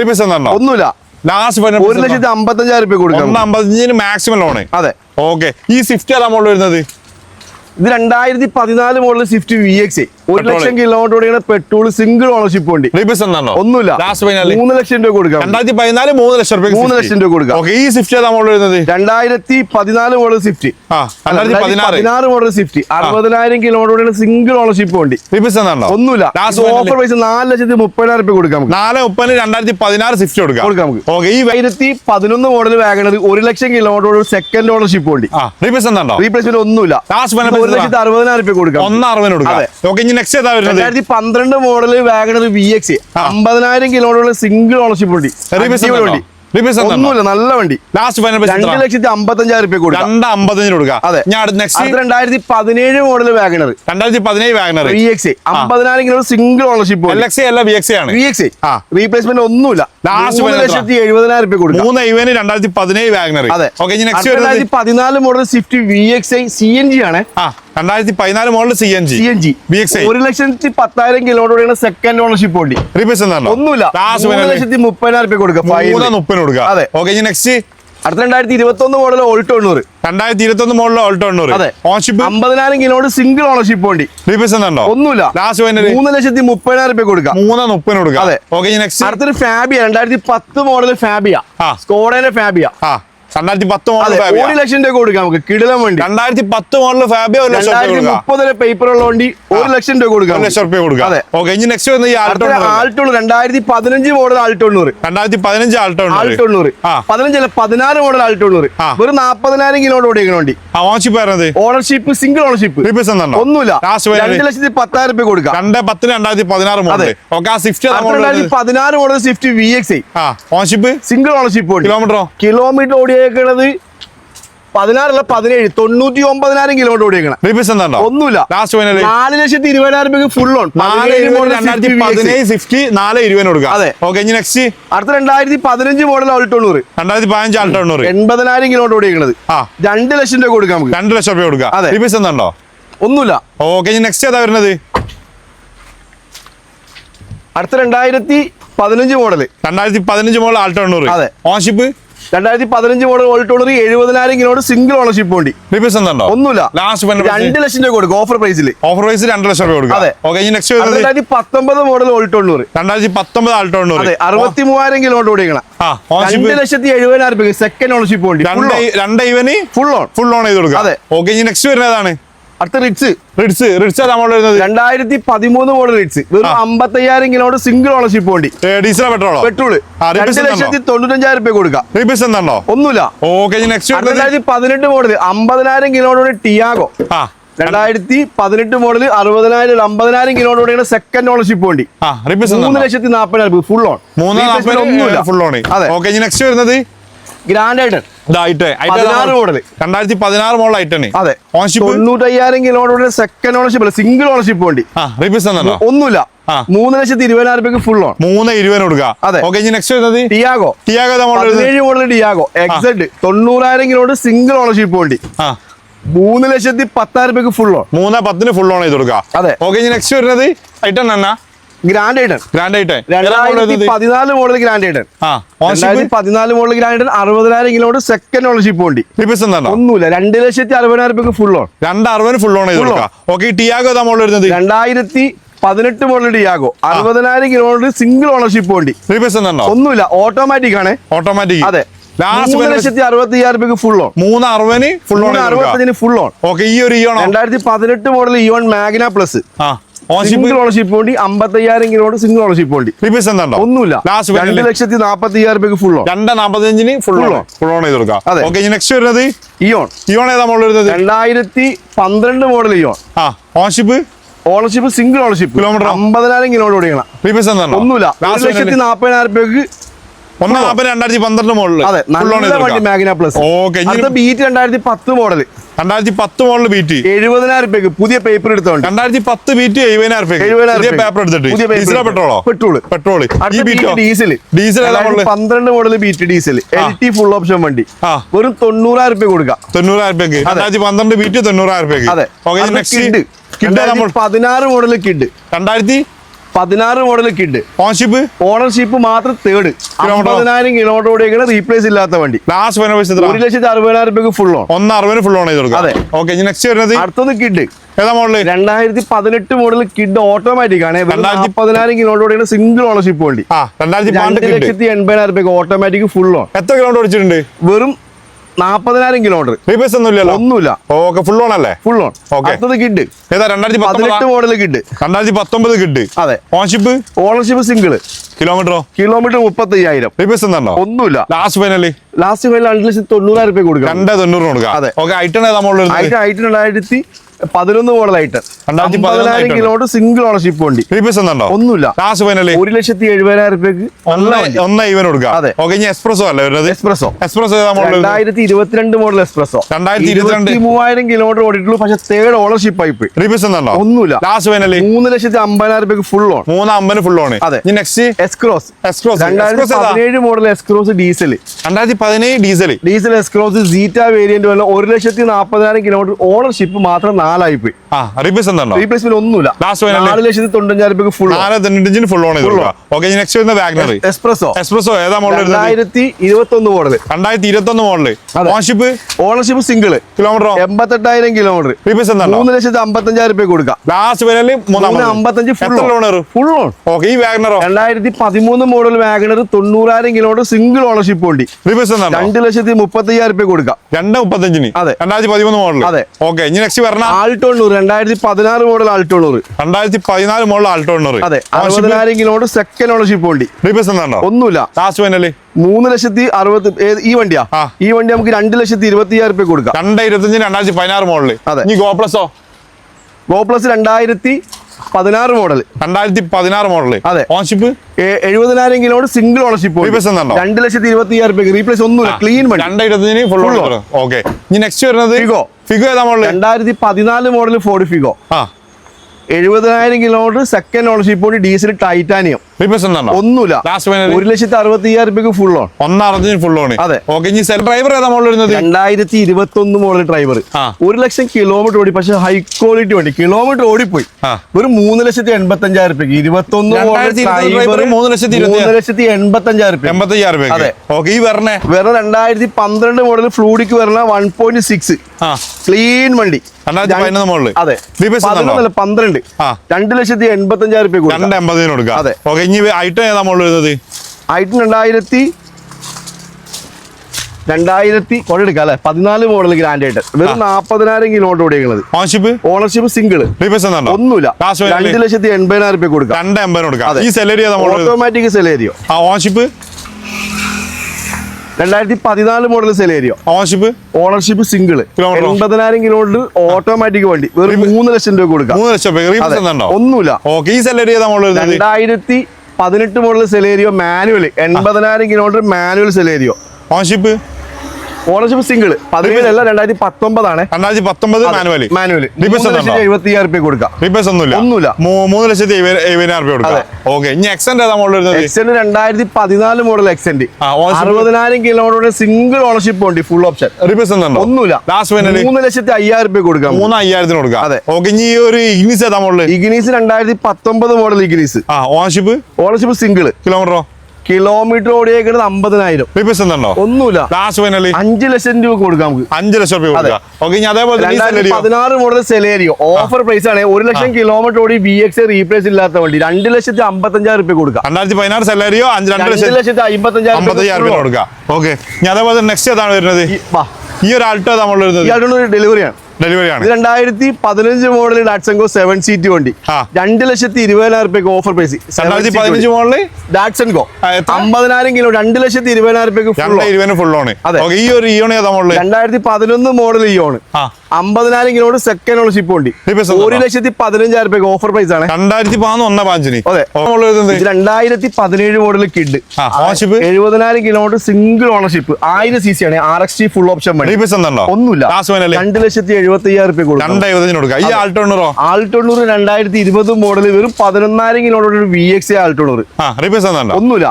റീപ്ലേസ് ഒന്നുമില്ല. ലാസ്റ്റ് ഒരു ലക്ഷത്തി അമ്പത്തഞ്ചായിരം രൂപ കൊടുക്കാം. അമ്പത്തഞ്ചിന് മാക്സിമം ലോണ് അതെ. ഓക്കെ ഈ സ്വിഫ്റ്റ് നമ്മൾ വരുന്നത്? ഇത് രണ്ടായിരത്തി പതിനാല് മോഡൽ സ്വിഫ്റ്റ് വി എക്സ് ഒരു lakh kilometre petrol single ownership എന്താണോ ഒന്നുമില്ല. മൂന്ന് ലക്ഷം രൂപ കൊടുക്കാം. രണ്ടായിരത്തി പതിനാല് മൂന്ന് ലക്ഷം രൂപ മൂന്ന് ലക്ഷം രൂപ കൊടുക്കാം. ഈ സ്വിഫ്റ്റ് മോഡൽ വരുന്നത്? രണ്ടായിരത്തി പതിനാല് മോഡൽ സ്വിഫ്റ്റ് പതിനാറ് മോഡൽ സ്വിഫ്റ്റ് അറുപതിനായിരം കിലോമീറ്റർ സിംഗിൾ ഓണർഷിപ്പ് എന്താണോ ഒന്നുമില്ല. ഓഫർ പ്രൈസ് നാല് ലക്ഷത്തി മുപ്പതിനായിരം രൂപ കൊടുക്കാം. നാല് മുപ്പതിന് രണ്ടായിരത്തി പതിനാറ് സ്വിഫ്റ്റ് കൊടുക്കാം. കൊടുക്കാം നമുക്ക്. ഈ രണ്ടായിരത്തി പതിനൊന്ന് മോഡൽ വാഗണർ ഒരു ലക്ഷം കിലോമീറ്റർ സെക്കൻഡ് ഓണർഷിപ്പ് എന്താണോ റീപ്ലേസ്മെന്റ് ഒന്നുമില്ല. ഒരു ലക്ഷത്തി അറുപതിനായിരം രൂപ കൊടുക്കാം. ഒന്ന് അറുപതിന് കൊടുക്കാം. നെക്സ്റ്റ് ഏതാ വരുന്നത്? രണ്ടായിരത്തി പന്ത്രണ്ട് മോഡൽ വാഗണർ വി എക്സ്. അമ്പതിനായിരം കിലോമീറ്റർ സിംഗിൾ ഓണർഷിപ്പ് വണ്ടി. വണ്ടി. ഒന്നുമില്ല നല്ല വണ്ടി. ലാസ്റ്റ് രണ്ട് ലക്ഷത്തി അമ്പത്തഞ്ചായിരം രൂപ കൊടുക്കാം. രണ്ട് അമ്പതിന് കൊടുക്കാം. അതെ. ഞാൻ നെക്സ്റ്റ് രണ്ടായിരത്തി പതിനേഴ് മോഡൽ വാഗണർ രണ്ടായിരത്തി പതിനേഴ് വാഗണർ വി എക്സ് അമ്പതിനായിരം kilometre single ownership L X അല്ല വി എക്സ് ആണ്. വി എക്സ് ആ. റീപ്ലേസ്മെന്റ് ഒന്നുമില്ല. ലാസ്റ്റ് മൂന്ന് ലക്ഷത്തി എഴുപതിനായിരം രൂപ കൊടുക്കാം. മൂന്ന് ഇവന് രണ്ടായിരത്തി പതിനേഴ് വാഗണർ അതെ. ഓക്കെ രണ്ടായിരത്തി പതിനാല് model Swift V X I C N G ആണ്. ആ. രണ്ടായിരത്തി പതിനാല് model C N G C N G B X ഒരു ലക്ഷത്തി പത്തായിരം കിലോമീറ്റർ സെക്കൻഡ് ഓണർഷിപ്പ് വണ്ടി. റീപ്ലേസ് എന്താണ് ഒന്നുമില്ല. മൂന്ന് ലക്ഷത്തി മുപ്പതിനായിരം രൂപ കൊടുക്കുക. മുപ്പതിന് കൊടുക്കാം അതെ. ഓക്കെ ഇനി നെക്സ്റ്റ് അടുത്ത രണ്ടായിരത്തി ഇരുപത്തി ഒന്ന് മോഡൽ ഓൾട്ടോ എണ്ണൂറ് രണ്ടായിരത്തി ഇരുപത്തി ഒന്ന് മോഡൽ ഓൾട്ടോ എണ്ണൂറ് അതെ. ഓണർഷിപ്പ് അമ്പതിനായിരം കിലോമീറ്റർ സിംഗിൾ ഓണർഷിപ്പ് വണ്ടി. റീപ്ലേസ് എന്താണോ ഒന്നുമില്ല. ലാസ്റ്റ് മൂന്ന് ലക്ഷത്തി മുപ്പതിനായിരം രൂപ കൊടുക്കുക. മൂന്ന് മുപ്പതിന് കൊടുക്കുക. അതെ. ഓക്കെ നെക്സ്റ്റ് അടുത്തൊരു ഫാബിയ രണ്ടായിരത്തി പത്ത് മോഡൽ ഫാബിയ. സ്കോഡേന്റെ ഫാബിയ രണ്ടായിരത്തി പത്ത് മോഡൽ ഒരു ലക്ഷം രൂപ കൊടുക്കാം നമുക്ക്. കിടിലം വണ്ടി. രണ്ടായിരത്തി പത്ത് മോഡൽ ഫാബിയ ഒരു ലക്ഷം മുപ്പതിലെ പേപ്പർ ഉള്ള വണ്ടി ഒരു ലക്ഷം രൂപ കൊടുക്കാം. ഒരു ലക്ഷം രൂപ കൊടുക്കാം. അതെ. ഓക്കെ ഇനി നെക്സ്റ്റ് വന്ന് ഈ ആൾട്ടോ ആൾട്ടോ രണ്ടായിരത്തി പതിനഞ്ച് മോഡൽ ആൾട്ടോ രണ്ടായിരത്തി പതിനഞ്ച് ആൾട്ടോ ആൾട്ടോ ആ. പതിനഞ്ചല്ല പതിനാറ് മോഡൽ ആൾട്ടോണ്ണൂറ് ആ. വെറും നാപ്പതിനായിരം കിലോമീറ്റർ ഓടിക്കുന്ന വണ്ടി. ഓണർഷിപ്പ് ആയിരുന്നത് ഓണർഷിപ്പ് സിംഗിൾ ഓണർഷിപ്പ് ഒന്നുമില്ല. രണ്ട് ലക്ഷത്തി പത്തായിരം രൂപ കൊടുക്കാം. രണ്ട് പത്തിന് രണ്ടായിരത്തി പതിനാറ് മോഡൽ. ഓക്കെ ആ സ്വിഫ്റ്റ് രണ്ടായിരത്തി പതിനാറ് model Swift V X ownership single ownership kilometre കിലോമീറ്ററോ kilometre ഓടിയേക്കണത് പതിനാറല്ല പതിനേഴ് തൊണ്ണൂറ്റി ഒമ്പതിനായിരം കിലോമീറ്റർ ഓടിയേക്കണം ഒന്നുമില്ല. നാല് ലക്ഷത്തി ഇരുപതിനായിരം രൂപ ഫുൾ ഓൺ അതെ. ഓക്കെ നെക്സ്റ്റ് അടുത്ത രണ്ടായിരത്തി പതിനഞ്ച് മോഡൽ ഓൾട്ടോണ്ണൂറ് രണ്ടായിരത്തി പതിനഞ്ച് ആൾട്ടോ എണ്ണൂറ് എൺപതിനായിരം കിലോമീറ്റർ ഓടിയേക്കണത്. ആ. രണ്ട് ലക്ഷം രൂപ കൊടുക്കാം നമുക്ക്. രണ്ട് ലക്ഷം രൂപ കൊടുക്കാം. അതെ. റീപ്ലേസ് എന്താണോ ഒന്നുമില്ല. ഓക്കെ നെക്സ്റ്റ് ഏതാ വരുന്നത്? അടുത്ത രണ്ടായിരത്തി പതിനഞ്ച് മോഡൽ രണ്ടായിരത്തി പതിനഞ്ച് മോഡൽ ആൾട്ടോ എണ്ണൂറ് അതെ. ഓൺഷിപ്പ് രണ്ടായിരത്തി പതിനഞ്ച് മോഡൽ ഓൾട്ടോണർ എഴുപതിനായിരം കിലോമീറ്റർ സിംഗിൾ ഓണർഷിപ്പ് വണ്ടി റീപ്ലേസ് എന്താണോ ഒന്നുമില്ല. ലാസ്റ്റ് രണ്ട് ലക്ഷം രൂപ കൊടുക്കും ഓഫർ പ്രൈസിൽ ഓഫർ പ്രൈസ് രണ്ട് ലക്ഷം രൂപ കൊടുക്കാം അതെ. ഓക്കെ നെക്സ്റ്റ് രണ്ടായിരത്തി പത്തൊമ്പത് മോഡൽ ഓൾട്ടോണ്ണൂറ് രണ്ടായിരത്തി പത്തൊമ്പത് ആൾട്ടോ എണ്ണൂറ് അതെ അറുപത്തി മൂവായിരം ഓടിക്കണം ആ രണ്ട് ലക്ഷത്തി എഴുപതിനായിരം രൂപ സെക്കൻഡ് ഓണർഷിപ്പ് വണ്ടി രണ്ട് ഇവന് ഫുൾ ഓൺ ഫുൾ ഓൺ ചെയ്ത് കൊടുക്കാം അതെ. ഓക്കെ ഇനി നെക്സ്റ്റ് വരുന്നതാണ് അടുത്ത റിഡ്സ് റിഡ്സ് റിഡ്സ് നമ്മൾ വരുന്നത്. രണ്ടായിരത്തി പതിമൂന്ന് മോഡൽ റിഡ്സ് വെറും അമ്പത്തി അമ്പത്തയ്യായിരം കിലോമീറ്റർ സിംഗിൾ ഓണർഷിപ്പ് വേണ്ടി. ഡീസലോ പെട്രോളോ. പെട്രോൾ രണ്ട് ലക്ഷത്തി തൊണ്ണൂറ്റഞ്ചായിരം രൂപ കൊടുക്കാം. റീപ്ലേസ് എന്താണോ? ഒന്നുമില്ല. ഓക്കെ രണ്ടായിരത്തി പതിനെട്ട് മോഡൽ അമ്പതിനായിരം കിലോമീറ്റർ ടിയാഗോ ആ. രണ്ടായിരത്തി പതിനെട്ട് മോഡൽ അറുപതിനായിരം അമ്പതിനായിരം കിലോമീറ്റർ സെക്കൻഡ് ഓണർഷിപ്പ് വേണ്ടി. മൂന്ന് ലക്ഷത്തി നാപ്പതിനായിരം ഫുൾ ഓൺ മൂന്ന് ഫുൾ ഓൺ അതെ. ഓക്കെ നെക്സ്റ്റ് വരുന്നത്. ഗ്രാൻഡ് ആയിട്ട് ഇതായിട്ട് പതിനാറ് model. രണ്ടായിരത്തി പതിനാറ് മോഡൽ ആയിട്ടാണ് അതെ. ഓൺഷിപ്പ് തൊണ്ണൂറ്റയ്യായിരം കിലോമീറ്റർ സെക്കൻഡ് ഓണർഷിപ്പ് അല്ല സിംഗിൾ ഓണർഷിപ്പ് വണ്ടി. ഒന്നുമില്ല. മൂന്ന് ലക്ഷത്തി ഇരുപതിനായിരം രൂപയ്ക്ക് ഫുൾ ഓൺ മൂന്ന് ഇരുപതിന് കൊടുക്കുക അതെ. ഓക്കെ ഇനി നെക്സ്റ്റ് വരുന്നത് ടിയാഗോ ടിയാഗോ പതിനേഴ് മോഡൽ ടിയാഗോ എക്സെഡ് തൊണ്ണൂറായിരം കിലോമീറ്റർ സിംഗിൾ ഓണർഷിപ്പ് വണ്ടി. മൂന്ന് ലക്ഷത്തി പത്തായിരം രൂപയ്ക്ക് ഫുൾ ഓൺ മൂന്ന് പത്തിന് ഫുൾ ഓൺ ചെയ്ത് കൊടുക്കുക അതെ. ഓക്കെ ഇനി നെക്സ്റ്റ് വരുന്നത് ഐറ്റൺ എന്നാ? ഗ്രാൻഡ് ഐറ്റൻ ഗ്രാൻഡ് ഐറ്റൻ പതിനാല് മോഡൽ ഗ്രാൻഡ് ഐറ്റൻ ആ ഓൺഷിപ്പ് രണ്ടായിരത്തി പതിനാല് മോഡൽ ഗ്രാൻഡ് ഐറ്റൻ അറുപതിനായിരം കിലോമീറ്റർ സെക്കൻഡ് ഓണർഷിപ്പ് ഒന്നുമില്ല. രണ്ട് ലക്ഷത്തി അറുപതിനായിരം ഫുൾ ഓൺ രണ്ട് അറുപതിന് ഫുൾ ഓൺ ഓക്കെ ടിയാഗോ വരുന്നത്? രണ്ടായിരത്തി പതിനെട്ട് മോഡൽ ടിയാഗോ അറുപതിനായിരം കിലോമീറ്റർ സിംഗിൾ ഓണർഷിപ്പ് ഒന്നുമില്ല. ഓട്ടോമാറ്റിക് ആണ്. ഓട്ടോമാറ്റിക് അതെ. ഫുൾ ഓൺ മൂന്ന് അറുപതിന് ഫുൾ ഓൺ മൂന്ന് അറുപത്തഞ്ചിന് ഫുൾ ഓൺ ഓക്കെ ഈ ഒരു ഇയോൺ രണ്ടായിരത്തി പതിനെട്ട് model Eon Magna plus? Single ownership വണ്ടി അമ്പത്തയ്യായിരം കിലോമീറ്റർ സിംഗിൾ ഓണർഷിപ്പ് വേണ്ടി റീപ്ലേസ് എന്താണോ? ഒന്നുമില്ല. ലാസ്റ്റ് രണ്ട് ലക്ഷത്തി നാപ്പത്തി അയ്യായിരം രൂപയ്ക്ക് ഫുൾ രണ്ട് നാപ്പത്തഞ്ചിന് ഫുൾ. ഫുൾ ഓൺ ചെയ്ത് കൊടുക്കാം. അതെ. ഓക്കെ ഇനി നെക്സ്റ്റ് വരുന്നത്? ഇയോൺ ഇയോൺ ഏതാ മോഡൽ വരുന്നത്? രണ്ടായിരത്തി പന്ത്രണ്ട് മോഡൽ ഇയോൺ ആ ownership ownership single ownership kilometre? അമ്പതിനായിരം കിലോമീറ്റർ ഓടിക്കണം. എന്താണോ? ഒന്നുമില്ല. നാല് ലക്ഷത്തി നാപ്പതിനായിരം രൂപയ്ക്ക് ഒന്ന് നാപ്പത് രണ്ടായിരത്തി പന്ത്രണ്ട് മോളിൽ അതെ നല്ല വണ്ടി മാഗ്ന പ്ലസ് ഓക്കെ ബീറ്റ് രണ്ടായിരത്തി പത്ത് മോഡൽ രണ്ടായിരത്തി പത്ത് മോളിൽ ബീറ്റ് എഴുപതിനായിരം രൂപയ്ക്ക് പുതിയ പേപ്പർ എടുത്തോണ്ട് രണ്ടായിരത്തി പത്ത് ബീറ്റ് എഴുപതിനായിരം പുതിയ പേപ്പർ എടുത്തിട്ട്. paper ഡീസലോ. പെട്രോളോ പെട്രോൾ പെട്രോൾ ഈ ബീറ്റോ ഡീസൽ ഡീസൽ പന്ത്രണ്ട് model Beat diesel L T full option വണ്ടി. വെറും തൊണ്ണൂറായിരം രൂപ കൊടുക്കാം. തൊണ്ണൂറായിരം രൂപയ്ക്ക് രണ്ടായിരത്തി പന്ത്രണ്ട് ബീറ്റ് തൊണ്ണൂറായിരം രൂപയ്ക്ക് അതെ. നെക്സ്റ്റ് കിഡ് പതിനാറ് മോഡൽ കിഡ് രണ്ടായിരത്തി പതിനാറ് മോഡൽ കിഡ് ഓൺഷിപ്പ് ഓണർഷിപ്പ് മാത്രം തേർഡ് അമ്പതിനായിരം കിലോമീറ്റർ ഓടിയാണ് റീപ്ലേസ് ഇല്ലാത്ത വണ്ടി. ലാസ്റ്റ് ഒരു ലക്ഷത്തി അറുപതിനായിരം രൂപയ്ക്ക് ഫുൾ ഓൺ ഒന്ന് അറുപതിന് ഫുൾ ഓൺ ചെയ്ത് കൊടുക്കാം അതെ. ഓക്കെ നെക്സ്റ്റ് വരുന്നത്? അടുത്തത് കിഡ് ഏതാ മോഡൽ രണ്ടായിരത്തി പതിനെട്ട് മോഡൽ കിഡ് ഓട്ടോമാറ്റിക് ആണ് രണ്ടായിരത്തി- പതിനായിരം കിലോമീറ്റർ സിംഗിൾ ഓണർഷിപ്പ് വണ്ടി. രണ്ടായിരത്തി ലക്ഷത്തി എൺപതിനായിരം രൂപയ്ക്ക് ഓട്ടോമാറ്റിക് ഫുൾ ഓൺ എത്ര കിലോമീറ്റർ ഓടിച്ചിട്ടുണ്ട്? വെറും നാൽപ്പതിനായിരം കിലോമീറ്റർ റീപേസ് ഒന്നും ഇല്ലല്ലോ ഒന്നുമില്ല. ഓക്കെ ഫുൾ ഓൺ അല്ലേ? Full on okay. കിഡ് ഏതാ രണ്ടായിരത്തി പതിനെട്ട് മോഡൽ കിഡ് രണ്ടായിരത്തി പത്തൊമ്പത് കിഡ് അതെ. ഓൺഷിപ്പ് ഓണർഷിപ്പ് സിംഗിൾ കിലോമീറ്ററോ കിലോമീറ്റർ മുപ്പത്തി അയ്യായിരം റീപേസ് എന്താണോ ഒന്നുമില്ല. ലാസ്റ്റ് ഫൈനലി ലാസ്റ്റ് ഫൈനൽ രണ്ട് ലക്ഷത്തി തൊണ്ണൂറായിരം രൂപ കൊടുക്കാം രണ്ട് തൊണ്ണൂറ് കൊടുക്കാം. അതെ. ഓക്കെ ഐറ്റൺ ഏതാ മോഡൽ ഐറ്റം ഐറ്റം രണ്ടായിരത്തി പതിനൊന്ന് മോഡലായിട്ട്. രണ്ടായിരത്തി പതിനൊന്ന് കിലോമീറ്റർ സിംഗിൾ ഓണർഷിപ്പ് വണ്ടി. എന്നുണ്ടോ ഒന്നുമില്ല. ഒരു ലക്ഷത്തി എഴുപതിനായിരം രൂപയ്ക്ക് അതെ. എക്സ്പ്രസോ അല്ലേ വരുന്നത്? എക്സ്പ്രസോ എക്സ്പ്രസോ രണ്ടായിരത്തി ഇരുപത്തിരണ്ട് മോഡൽ എക്സ്പ്രസോ രണ്ടായിരത്തി ഇരുപത്തിരണ്ട്. മൂവായിരം കിലോമീറ്റർ ഓടിയിട്ടുള്ളൂ പക്ഷെ തേർഡ് ഓണർഷിപ്പ് ആയി പോയി റീപേസ് ഉണ്ടോ? ഒന്നുമില്ല. ലാസ്റ്റ് ഫൈനലി മൂന്ന് ലക്ഷത്തി അമ്പതിനായിരം രൂപയ്ക്ക് ഫുൾ ഓൺ മൂന്ന് അമ്പതിന് ഫുൾ ഓൺ അതെ. Next S Cross S Cross രണ്ടായിരത്തി പതിനേഴ് മോഡൽ എക്സ്ക്രോസ് ഡീസൽ രണ്ടായിരത്തി പതിനേഴ് diesel diesel S Cross Zeta variant വല്ല ഒരു ലക്ഷത്തി നാൽപ്പതിനായിരം കിലോമീറ്റർ ഓണർഷിപ്പ് മാത്രം നാലായി പോയി ആ റീപ്ലേസ്മെന്റ് ഒന്നുമില്ല. ലാസ്റ്റ്. നാല് ലക്ഷത്തി ഫുൾ നാല് ഫുൾ ഓൺ ഓക്കെ ഇനി നെക്സ്റ്റ് വരുന്ന WagonR S Presso S Presso ഏതാ മോഡൽ രണ്ടായിരത്തി ഇരുപത്തി ഒന്ന് മോഡൽ രണ്ടായിരത്തി ഇരുപത്തി ഒന്ന് മോളിൽ അതെ. ഓണർഷിപ്പ് സിംഗിൾ കിലോമീറ്റർ എൺപത്തെട്ടായിരം കിലോമീറ്റർ എന്നുണ്ടോ മൂന്ന് ലക്ഷത്തി അമ്പത്തഞ്ചായിരം രൂപ കൊടുക്കാം. ലാസ്റ്റ് അമ്പത്തഞ്ച് ഫുൾ എത്ര ഫുൾ ഓൺ ഓക്കെ ഈ വാഗ്നറോ രണ്ടായിരത്തി പതിമൂന്ന് മോഡൽ വാഗ്നർ തൊണ്ണൂറായിരം കിലോമീറ്റർ സിംഗിൾ ഓണർഷിപ്പ് റീപേസ് എന്നുണ്ടോ രണ്ട് ലക്ഷത്തി മുപ്പത്തി അയ്യായിരം രൂപ കൊടുക്കാം. രണ്ട് മുപ്പത്തഞ്ചിന്. അതെ. രണ്ടായിരത്തി പതിമൂന്ന് മോഡൽ അതെ. ഓക്കെ ഇനി നെക്സ്റ്റ് പറഞ്ഞ ആൾട്ടോണ്ണൂറ് രണ്ടായിരത്തി പതിനാറ് മോഡൽ ആൾട്ടോണ്ണൂറ്. രണ്ടായിരത്തി പതിനാല് മോഡൽ ആൾട്ടോ എണ്ണൂറ് അതെ അറുപതിനായിരം കിലോമീറ്റർ സെക്കൻഡ് ഓണർഷിപ്പ് വണ്ടി. റീപേസ് എന്താണോ? ഒന്നുമില്ല. ലാസ്റ്റ് ഫൈനൽ മൂന്ന് ലക്ഷത്തി അറുപത്തി ഈ വണ്ടിയാ? ഈ വണ്ടി നമുക്ക് രണ്ട് ലക്ഷത്തി ഇരുപത്തി അയ്യായിരം രൂപ കൊടുക്കാം രണ്ടായിരത്തി അഞ്ചിന് രണ്ടായിരത്തി പതിനാറ് മോഡൽ അതെ. ഇനി ഗോപ്ലസോ ഗോപ്ലസ് രണ്ടായിരത്തി പതിനാറ് മോഡൽ രണ്ടായിരത്തി പതിനാറ് മോഡൽ അതെ. ഓൺഷിപ്പ് എഴുപതിനായിരം കിലോമീറ്റർ സിംഗിൾ ഓണർഷിപ്പ്? രണ്ട് ലക്ഷത്തി ഇരുപത്തി അയ്യായിരം രൂപ റീപ്ലേസ് ഒന്നുമില്ല ക്ലീൻ രണ്ടായിരത്തിന് രണ്ട് ഫുൾ ഓക്കെ ഇനി നെക്സ്റ്റ് വരുന്നത് ഫിഗോ ഫിഗോ ഏതാ മോഡൽ രണ്ടായിരത്തി പതിനാല് മോഡൽ ഫോർഡ് ഫിഗോ ആ. എഴുപതിനായിരം കിലോമീറ്റർ സെക്കൻഡ് ഓണർഷിപ്പ് വണ്ടി ഡീസൽ ടൈറ്റാനിയം ഒന്നുമില്ല. ഒരു ലക്ഷത്തി അറുപത്തി അയ്യായിരം രൂപയ്ക്ക് ഫുൾ ഓൺ ഒന്ന് ഫുൾ ഓൺ അതെ. ഓക്കെ ഇനി ഡ്രൈവർ ഏതാ മോഡൽ വരുന്നത്? രണ്ടായിരത്തി ഇരുപത്തി ഒന്ന് ഡ്രൈവർ. ഒരു ലക്ഷം കിലോമീറ്റർ ഓടി പക്ഷെ ഹൈ ക്വാളിറ്റി വണ്ടി. കിലോമീറ്റർ ഓടിപ്പോയി. ഒരു മൂന്ന് ലക്ഷത്തി എൺപത്തി അഞ്ചായിരം രൂപയ്ക്ക് ഇരുപത്തി ഒന്ന് മൂന്ന് ലക്ഷത്തി മൂന്ന് ലക്ഷത്തി എൺപത്തി അഞ്ചായിരം രൂപ എൺപത്തയ്യായിരം രൂപ അതെ. ഓക്കെ ഈ വരണേ. വേറെ രണ്ടായിരത്തി പന്ത്രണ്ട് മോഡൽ ഫ്ലൂഡിക്ക് വരണ വൺ പോയിന്റ് സിക്സ് ക്ലീൻ വണ്ടി. അതെ. പന്ത്രണ്ട്. രണ്ട് ലക്ഷത്തി എൺപത്തി അഞ്ചായിരം രൂപ അതെ. ഓക്കെ ഇനി ഐറ്റം ഏതാ മോൾ വരുന്നത് ഐറ്റം രണ്ടായിരത്തി രണ്ടായിരത്തി കൊണ്ടെടുക്കാം അല്ലെ? പതിനാല് മോഡൽ ഗ്രാൻഡ് ആയിട്ട്. വെറും നാപ്പതിനായിരം കിലോമീറ്റർ ഓടിയത് ഓണർഷിപ്പ് ഓണർഷിപ്പ് സിംഗിൾ ഒന്നുമില്ല. രണ്ട് ലക്ഷത്തി എൺപതിനായിരം രൂപ കൊടുക്കാം. രണ്ട് എൺപതിന് കൊടുക്കാം. ഈ സെലറി ഓട്ടോമാറ്റിക് സെലേരിയോ ആ ഓൺഷിപ്പ് രണ്ടായിരത്തി പതിനാല് model Celerio ownership ownership single. എൺപതിനായിരം കിലോമീറ്റർ ഓട്ടോമാറ്റിക് വണ്ടി. വെറും മൂന്ന് ലക്ഷം രൂപ കൊടുക്കാം. മൂന്ന് ലക്ഷം. ഒന്നുമില്ല. ഓക്കെ ഈ സെലറി രണ്ടായിരത്തി പതിനെട്ട് മോഡൽ സെലേരിയോ മാനുവൽ എൺപതിനായിരം kilometre manual Celerio ownership ownership single പതിനേഴല്ല രണ്ടായിരത്തി പത്തൊമ്പതാണ് രണ്ടായിരത്തി പത്തൊമ്പത് മാനുവൽ ഒന്നുണ്ടോ? എഴുപത്തി അയ്യായിരം രൂപ കൊടുക്കാം. റീപേസ് ഒന്നുമില്ല. ഒന്നുമില്ല. മൂന്ന് ലക്ഷത്തി എഴുപത്- എഴുപതിനായിരം രൂപ കൊടുക്കാം. ഓക്കെ ഇനി എക്സെന്റ് എക്സെന്റ് രണ്ടായിരത്തി പതിനാല് മോഡൽ എക്സെന്റ് അറുപതിനായിരം കിലോമീറ്റർ സിംഗിൾ ഓണർഷിപ്പ് ഉണ്ട് ഫുൾ ഓപ്ഷൻ റീപേസ് ഒന്നുമില്ല. ലാസ്റ്റ് മൂന്ന് ലക്ഷത്തി അയ്യായിരം രൂപ കൊടുക്കാം. മൂന്ന് അയ്യായിരത്തിന് കൊടുക്കാം. അതെ. ഓക്കെ ഇനി ഒരു ഇഗ്നീസ് ഏതാ മോഡൽ ഇഗ്നീസ് രണ്ടായിരത്തി പത്തൊമ്പത് മോഡൽ ഇഗ്നീസ് ആ ഓണർഷിപ്പ് ഓണർഷിപ്പ് സിംഗിൾ കിലോമീറ്ററോ കിലോമീറ്റർ ഓടിയേക്കുന്നത് അമ്പതിനായിരം. ഒന്നുമില്ല. ലാസ്റ്റ് ഫൈനലി അഞ്ച് ലക്ഷം രൂപ കൊടുക്കാം നമുക്ക്. അഞ്ച് ലക്ഷം രൂപ കൊടുക്കാം. അതേപോലെ പതിനാറ് മോഡൽ സെലേരിയോ ഓഫർ പ്രൈസ് ആണ് ഒരു ലക്ഷം കിലോമീറ്റർ ഓടി ബി എക്സ് റീപ്ലേസ് ഇല്ലാത്ത വണ്ടി. രണ്ട് ലക്ഷത്തി അമ്പത്തഞ്ചായിരം രൂപ കൊടുക്കാം. രണ്ടായിരത്തി പതിനാറ് സെലേരിയോ അഞ്ച് രണ്ട് രണ്ട് ലക്ഷം ലക്ഷത്തി അമ്പത്തഞ്ചായിരം രൂപ കൊടുക്കാം. ഓക്കെ അതേപോലെ നെക്സ്റ്റ് ഏതാണ് വരുന്നത്? ഈ ഒരു ആൾട്ടോ നമ്മൾ ഡെലിവറിയാണ് ഡെലിവറിയാണ്. രണ്ടായിരത്തി പതിനഞ്ച് മോഡൽ ഡാറ്റ്സൻകോ സെവൻ സീറ്റ് വണ്ടി. രണ്ട് ലക്ഷത്തി ഇരുപതിനായിരം രൂപയ്ക്ക് ഓഫർ പ്രൈസ് രണ്ടായിരത്തി പതിനഞ്ച് മോഡൽ ഡാറ്റ്സൻകോ അമ്പതിനായിരം കിലോ രണ്ട് ലക്ഷത്തി ഇരുപതിനായിരം ഫുൾ അതെ. ഈ ഒരു ഇയോൺ ഏതാ മോഡൽ രണ്ടായിരത്തി പതിനൊന്ന് മോഡൽ ഇയോൺ അമ്പതിനായിരം കിലോയുടെ സെക്കൻഡ് ഓണർഷിപ്പ് ഷിപ്പ് വണ്ടി ഒരു ലക്ഷത്തി പതിനഞ്ചായിരം രൂപയ്ക്ക് ഓഫർ പ്രൈസ് ആണ്. രണ്ടായിരത്തി പതിനൊന്ന് പാഞ്ചിന് അതെ. രണ്ടായിരത്തി പതിനേഴ് മോഡൽ കിഡ് ഓണർഷിപ്പ്? എഴുപതിനായിരം കിലോമീറ്റർ സിംഗിൾ ഓണർഷിപ്പ് ആയിരം സി സി ആണ്. R X T full option ഒന്നുമില്ല. രണ്ട് ലക്ഷത്തി എഴുപത്തി അയ്യായിരം രൂപ കൊടുക്കും രണ്ട് എഴുപതിന് കൊടുക്കാം. ഈ ആൾട്ടോണൂറോ ആൾട്ടോണൂറ് രണ്ടായിരത്തി ഇരുപത് മോഡൽ വെറും പതിനൊന്നായിരം കിലോയുടെ ഒരു വി എക്സ് ആൾട്ടോണൂറ് ഒന്നുമില്ല.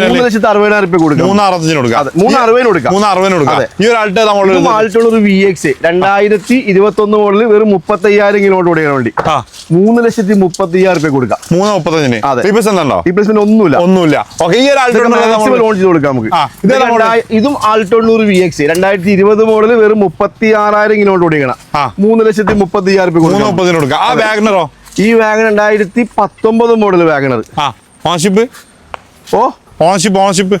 മൂന്ന്? ലക്ഷത്തി അറുപതിനായിരം രൂപ കൊടുക്കാം മൂന്ന് അറുപത്തഞ്ചിന് കൊടുക്കാം. മൂന്ന് അറുപതിന് കൊടുക്കാം. മൂന്ന് അറുപതിന് കൊടുക്കാം. ഈ ഒരു ആൾട്ടോ നമ്മൾ ആൾട്ടൊണ്ണൂറ് വി എക്സ് രണ്ടായിരത്തി ഇരുപത്തി ഒന്ന് മോഡൽ വെറും മുപ്പത്തി അയ്യായിരം കിലോയുടെ വണ്ടി. മൂന്ന് ലക്ഷത്തി മുപ്പത്തി അയ്യായിരം രൂപ കൊടുക്കാം. മൂന്ന് മുപ്പത്തഞ്ചിന്. റീപ്ലേസ്മെന്റ് ഒന്നുമില്ല. ഒന്നുമില്ല. ഓക്കെ ഈ ഒരു ആൾട്ടോ ലോഞ്ച് ചെയ്ത് കൊടുക്കാം നമുക്ക്. ഇത് ആൾട്ടോണൂർ വി എക്സ് രണ്ടായിരത്തി ഇരുപത് മോഡൽ വെറും മുപ്പത്തി ആറായിരം കിലോയുടെ മൂന്ന് ലക്ഷത്തി മുപ്പത്തി അയ്യായിരം രൂപ മുപ്പതിന് കൊടുക്കാം. ആ വാഗണറോ? ഈ വാഗൺ രണ്ടായിരത്തി പത്തൊമ്പത് മോഡൽ വാഗണർ. ഓണർഷിപ്പ് ഓ. ഓണർഷിപ്പ് ഓണർഷിപ്പ്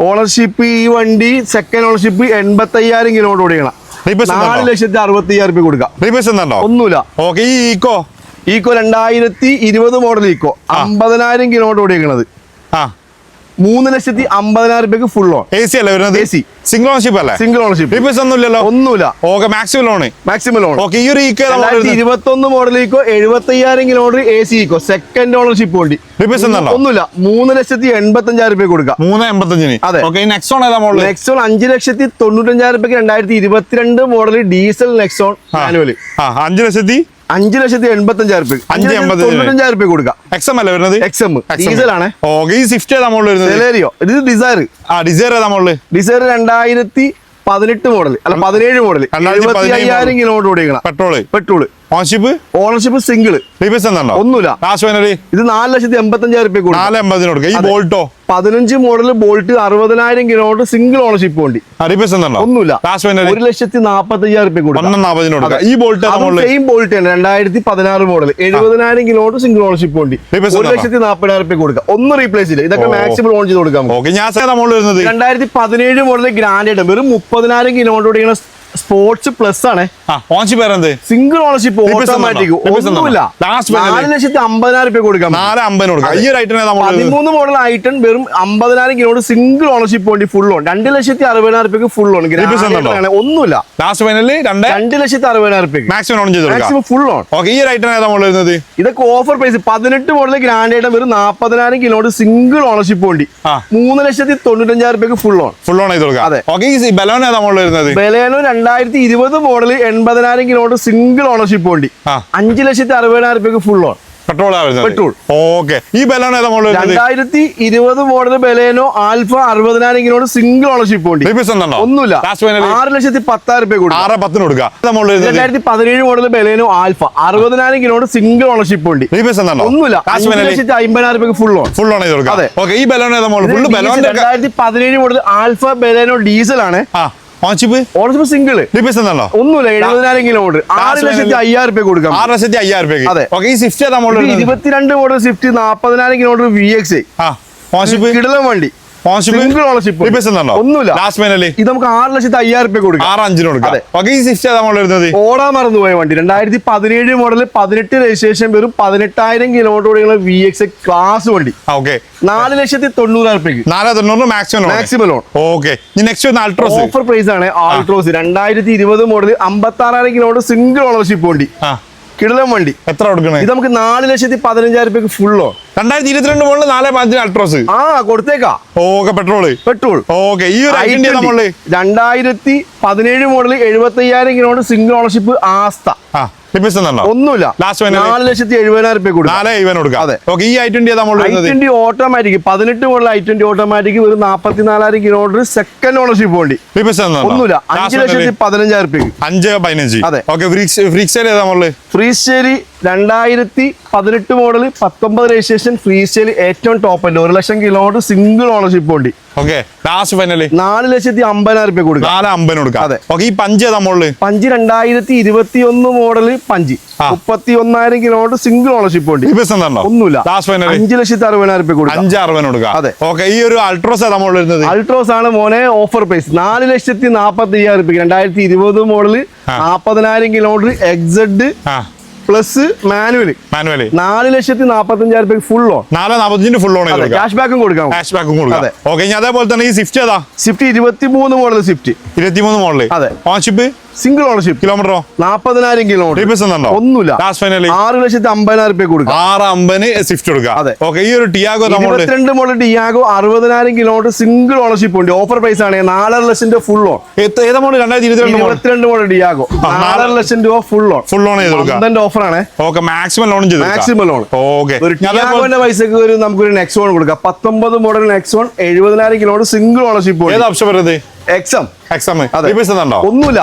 ഓണർഷിപ്പ് ഈ വണ്ടി സെക്കൻഡ് ഓണർഷിപ്പ് എൺപത്തി അയ്യായിരം കിലോമീറ്റർ ഓടിക്കണം. നാല് ലക്ഷത്തി അറുപത്തി അയ്യായിരം രൂപ കൊടുക്കാം ഒന്നുമില്ല. ഓക്കെ ഈ ഈക്കോ ഈക്കോ രണ്ടായിരത്തി ഇരുപത് മോഡൽ ഈക്കോ അമ്പതിനായിരം കിലോമീറ്റർ ഓടിക്കണത്. ആ. മൂന്ന് ലക്ഷത്തി അമ്പതിനായിരം രൂപയ്ക്ക് ഫുൾ ഓൺ എ സി അല്ലേ വരുന്നത്? എ സി സിംഗിൾ ഓണർഷിപ്പ് അല്ലേ? സിംഗിൾ ഓണർഷിപ്പ് റീപേസ് ഒന്നുമില്ലല്ലോ? ഒന്നുമില്ല. Okay maximum loan maximum loan okay ഈ ഒരു ഈക്കോ ഇരുപത്തി ഒന്ന് മോഡൽ ഈക്കോ എഴുപത്തി അയ്യായിരം kilometre A C Eeco second ownership വേണ്ടി. റീപേസ് ഒന്നുമില്ല? മൂന്ന് ലക്ഷത്തി എൺപത്തി അഞ്ചായിരം രൂപ കൊടുക്കാം മൂന്ന് എൺപത്തഞ്ചിന്. അതെ. ഓക്കെ നെക്സോൺ ഏതാ മോഡൽ നെക്സോൺ അഞ്ച് ലക്ഷത്തി തൊണ്ണൂറ്റഞ്ചായിരം രൂപയ്ക്ക് രണ്ടായിരത്തി ഇരുപത്തിരണ്ട് മോഡൽ ഡീസൽ നെക്സോൺ മാനുവൽ ആ അഞ്ച് ലക്ഷത്തി അഞ്ച് ലക്ഷത്തി എൺപത്തി അഞ്ചായിരം രൂപ അഞ്ച് തൊണ്ണൂറ്റഞ്ചായിരം രൂപ കൊടുക്കാം. എക്സ് എം അല്ലേ വരുന്നത്? എക്സ് എം ഡീസൽ ആണ് ഓക്കെ ഈ സ്വിഫ്റ്റ് ഏതാ മോഡൽ വരുന്നത്? സെലേരിയോ ഇത് ആ ഡിസൈർ ഏതാ രണ്ടായിരത്തി പതിനെട്ട് മോഡൽ അല്ല പതിനേഴ് മോഡൽ അയ്യായിരം കിലോമീറ്റർ ഓടിക്കണം petrol petrol ownership ownership single replace എന്താണോ? ഒന്നുമില്ല. കാശ് വേനറി ഇത് നാല് ലക്ഷത്തി എൺപത്തഞ്ചായിരം രൂപ കൊടുക്കാം. നാല് എൺപതിന് കൊടുക്കാം. ഈ ബോൾട്ടോ പതിനഞ്ച് മോഡൽ ബോൾട്ട് അറുപതിനായിരം കിലോമീറ്റർ സിംഗിൾ ഓണർഷിപ്പ് വേണ്ടി. റീപേസ് എന്താണോ? ഒന്നുമില്ല. കാശ് വേനറി ഒരു ലക്ഷത്തി നാപ്പത്തഞ്ചായിരം രൂപ കൊടുക്കും. ഒന്നും നാൽപ്പതിന് കൊടുക്കാം. ഈ ബോൾട്ട് സെയിം ബോൾട്ട് തന്നെ. രണ്ടായിരത്തി പതിനാറ് മോഡൽ എഴുപതിനായിരം കിലോമീറ്റർ സിംഗിൾ ഓണർഷിപ്പ് വേണ്ടി. ഒരു? ലക്ഷത്തി നാപ്പതിനായിരം രൂപ കൊടുക്കുക ഒന്ന് റീപ്ലേസ് ഇല്ല. ഇതൊക്കെ. മാക്സിമം ഓൺ ചെയ്ത് കൊടുക്കാം. ഞാൻ വരുന്നത്. രണ്ടായിരത്തി പതിനേഴ് മോഡൽ ഗ്രാൻഡ് വെറും മുപ്പതിനായിരം കിലോമീറ്റർ സ്പോർട്സ് പ്ലസ് ആണ്. പേരെന്ത് സിംഗിൾ ഓണർഷിപ്പ് ഓട്ടോമാറ്റിക്? ഒന്നുമില്ല. നാല് ലക്ഷത്തി അമ്പതിനായിരം രൂപ കൊടുക്കാം നാല് അമ്പതിന് ഈ പതിമൂന്ന് മോഡൽ ഐറ്റൺ വെറും അമ്പതിനായിരം കിലോ സിംഗിൾ ഓണർഷിപ്പ് വേണ്ടി ഫുൾ ഓൺ രണ്ട് ലക്ഷത്തി അറുപതിനായിരം രൂപയ്ക്ക് ഫുൾ ഓൺ ഒന്നുമില്ല. ലാസ്റ്റ് രണ്ട്? രണ്ട് ലക്ഷത്തി അറുപതിനായിരം രൂപ മാക്സിമം ഓൺ ചെയ്ത് കൊടുക്കാം. മാക്സിമം ഫുൾ ഓൺ ഓക്കെ ഈ ഐറ്റം ഏതാ മോഡൽ വരുന്നത്? ഇതൊക്കെ ഓഫർ പ്രൈസ് പതിനെട്ട് മോഡൽ ഗ്രാൻഡ് ഐറ്റം വെറും നാൽപ്പതിനായിരം കിലോ സിംഗിൾ ഓണർഷിപ്പ് വേണ്ടി. മൂന്ന് ലക്ഷത്തി തൊണ്ണൂറ്റഞ്ചായിരം രൂപയ്ക്ക് ഫുൾ ഓൺ ഫുൾ ഓൺ ചെയ്ത് കൊടുക്കാം. അതെ. ഓക്കെ ഈ ബലോൺ ഏതാ മോഡൽ വരുന്നത്? ബലേനോ രണ്ടായിരത്തി ഇരുപത് മോഡൽ എൺപതിനായിരം കിലോമീറ്റർ സിംഗിൾ ഓണർഷിപ്പ് വണ്ടി. അഞ്ചു ലക്ഷത്തി അറുപതിനായിരം രൂപയ്ക്ക് full on petrol petrol. Okay ഈ ബലോൺ ഏതാ മോഡൽ വരുന്നത്? രണ്ടായിരത്തി ഇരുപത് മോഡൽ ബലേനോ ആൽഫ അറുപതിനായിരം കിലോമീറ്റർ സിംഗിൾ ഓണർഷിപ്പ് ഉണ്ടോ? ഒന്നുമില്ല. ആറ് ലക്ഷത്തി പത്തായിരം രൂപ കൊടുക്കും. ആറ് പത്തിന് കൊടുക്കാം. രണ്ടായിരത്തി പതിനേഴ് മോഡൽ ബലേനോ ആൽഫ അറുപതിനായിരം കിലോമീറ്റർ സിംഗിൾ ഓണർഷിപ്പ് ഉണ്ടോ? ഒന്നുമില്ല. അഞ്ച് ലക്ഷത്തി അമ്പതിനായിരം രൂപ ഫുൾ ഓൺ ഫുൾ ഓൺ അതെ. ഓക്കെ ഈ ഏതാ മോഡൽ ബലോണിന്റെ രണ്ടായിരത്തി പതിനേഴ് മോഡൽ ആൽഫ ബലേനോ ഡീസൽ ആണ്. സിംഗിൾ ഒന്നുമില്ല എഴുപതിനായിരം കിലോമീറ്റർ ആറ് ലക്ഷത്തി. അയ്യായിരം രൂപ കൊടുക്കാം. ആറ് ലക്ഷത്തി അയ്യായിരം രൂപയ്ക്ക്. അതെ. ഓക്കെ ഈ സ്വിഫ്റ്റ് മോഡൽ ഇത് വരുന്നത് ഇരുപത്തിരണ്ട് മോഡൽ സ്വിഫ്റ്റ് നാപ്പതിനായിരം കിലോമീറ്റർ വി എക്സ് ആ ഓൺഷിപ്പ് കിടലം വണ്ടി. സിംഗിൾ ഓണർഷിപ്പ് റീപേസ് ഒന്നുമില്ല. ലാസ്റ്റ് ഇത് നമുക്ക് ആറ് ലക്ഷത്തി അയ്യായിരം രൂപ കൊടുക്കാം. ആറ് അഞ്ചിന് ഓടാൻ മറന്നുപോയ വണ്ടി. രണ്ടായിരത്തി പതിനേഴ് മോഡൽ പതിനെട്ട് രജിസ്ട്രേഷൻ വെറും പതിനെട്ടായിരം കിലോമീറ്റർ വി എക്സ് ക്ലാസ് വണ്ടി. ഓക്കെ നാല് ലക്ഷത്തി തൊണ്ണൂറായിരം രൂപയ്ക്ക് നാല് തൊണ്ണൂറ് മാക്സിമം മാക്സിമം ലോൺ ഓക്കെ ഇനി നെക്സ്റ്റ് ഒന്ന് അൾട്രോസ് ഓഫർ പ്രൈസ് ആണ് ആൾട്രോസ് രണ്ടായിരത്തി ഇരുപത് മോഡൽ അമ്പത്തി ആറായിരം കിലോമീറ്റർ സിംഗിൾ ഓണർഷിപ്പ് വണ്ടി. കിടലം വണ്ടി. എത്ര കൊടുക്കണേ? ഇത് നമുക്ക് നാല് ലക്ഷത്തി പതിനഞ്ചായിരം രൂപയ്ക്ക് ഫുള്ളോ രണ്ടായിരത്തി ഇരുപത്തിരണ്ട് മോളിൽ നാല് പഞ്ചിന് അൾട്രോസ്. ആ കൊടുത്തേക്കാ. Okay petrol petrol. ഓക്കെ ഈ ഒരു നമ്മൾ രണ്ടായിരത്തി പതിനേഴ് മോഡൽ എഴുപത്തി അയ്യായിരം കിലോമീറ്റർ സിംഗിൾ ഓണർഷിപ്പ് ആസ്ത ഒന്നുമില്ല. നാല് ലക്ഷത്തി എഴുപതിനായിരം രൂപ കൊടുക്കാം. ഈ ഐ ട്വന്റി നമ്മൾ ഐ വരുന്നത് ട്വന്റി ഓട്ടോമാറ്റിക് പതിനെട്ട് മോഡൽ ഐ ട്വന്റി ഓട്ടോമാറ്റിക് ഒരു കിലോമീറ്റർ സെക്കൻഡ് ഓണർഷിപ്പ് വണ്ടി. ഒന്നുമില്ല. അഞ്ച് ലക്ഷത്തി പതിനഞ്ചായിരം അഞ്ച് പതിനഞ്ച്. അതെ. ഫ്രീ സ്റ്റൈൽ രണ്ടായിരത്തി പതിനെട്ട് മോഡൽ പത്തൊമ്പത് രജിസ്ട്രേഷൻ ഫ്രീ സെയിൽ ഏറ്റവും ടോപ്പ് ഉണ്ട് ഒരു ലക്ഷം കിലോമീറ്റർ സിംഗിൾ ഓണർഷിപ്പ് ഉണ്ട്. ഓക്കെ ലാസ്റ്റ് ഫൈനൽ നാല് ലക്ഷത്തി അമ്പതിനായിരം രൂപ കൊടുക്കാം. നാല് അമ്പതിന് കൊടുക്കാം. അതെ. ഓക്കെ ഈ പഞ്ച് ഏതാ പഞ്ച് രണ്ടായിരത്തി ഇരുപത്തി ഒന്ന് മോഡൽ പഞ്ച്. മുപ്പത്തി ഒന്നായിരം കിലോമീറ്റർ സിംഗിൾ ഓണർഷിപ്പ് ഉണ്ട്. ഒന്നുമില്ല. ലാസ്റ്റ് അഞ്ച് ലക്ഷത്തി അറുപതിനായിരം രൂപ കൊടുക്കാം. അഞ്ച് അറുപതിന് കൊടുക്കാം. അതെ. ഓക്കെ ഈ ഒരു അൾട്രോസ് ഏതാ വരുന്നത്? അൾട്രോസ് ആണ് മോനെ ഓഫർ പ്രൈസ് നാല് ലക്ഷത്തി നാപ്പത്തി അയ്യായിരം രൂപ രണ്ടായിരത്തി ഇരുപത് മോഡൽ നാൽപ്പതിനായിരം kilometre X Z plus manual manual നാല് ലക്ഷത്തി നാപ്പത്തഞ്ചായിരം രൂപ ഫുൾ ഓൺ നാല് നാപ്പത്തഞ്ചിന്റെ ഫുൾ ഓൺ അതെ ക്യാഷ് ബാക്കും കൊടുക്കാം. ക്യാഷ് ബാക്കും കൊടുക്കാം. ഓക്കെ ഇനി അതേപോലെ തന്നെ ഈ സ്വിഫ്റ്റ് ഏതാ? സ്വിഫ്റ്റ് ഇരുപത്തി മൂന്ന് മോഡൽ സ്വിഫ്റ്റ് ഇരുപത്തിമൂന്ന് മോഡൽ അതെ. ഓൺഷിപ്പ് സിംഗിൾ ഓണർഷിപ്പ് കിലോമീറ്ററോ നാപ്പതിനായിരം കിലോമീറ്റർ ഒന്നുമില്ല. ആറ് ലക്ഷത്തി അമ്പതിനായിരം രൂപ കൊടുക്കാം. ആറ് അമ്പതിന് സ്വിഫ്റ്റ് കൊടുക്കുക അതെ. ഓക്കെ ഈ ഒരു ടിയാഗോ രണ്ട് ഇരുപത്തിരണ്ട് മോഡൽ ടിയാഗോ അറുപതിനായിരം കിലോമീറ്റർ സിംഗിൾ ഓണർഷിപ്പ് ഉണ്ട്. ഓഫർ പ്രൈസ് ആണ് നാലര ലക്ഷം രൂപ ഫുൾ ഓൺ ഏതാ മോഡൽ രണ്ടായിരത്തി ഇരുപത്തിരണ്ട് മോഡൽ ടിയാഗോ നാലര ലക്ഷം രൂപ ഫുൾ ഓൺ ഫുൾ ഓൺ ചെയ്ത് കൊടുക്കാം. ഓഫർ ആണ്. Okay maximum loan maximum loan okay. പൈസക്ക് ഒരു നമുക്കൊരു ഒരു നെക്സോൺ കൊടുക്കാം. പത്തൊമ്പത് മോഡൽ നെക്സോൺ എഴുപതിനായിരം കിലോമീറ്റർ സിംഗിൾ ഓണർഷിപ്പ് ഏത് ഓപ്ഷൻ വരുന്നത്? എക്സം എക്സാം ഒന്നുമില്ല.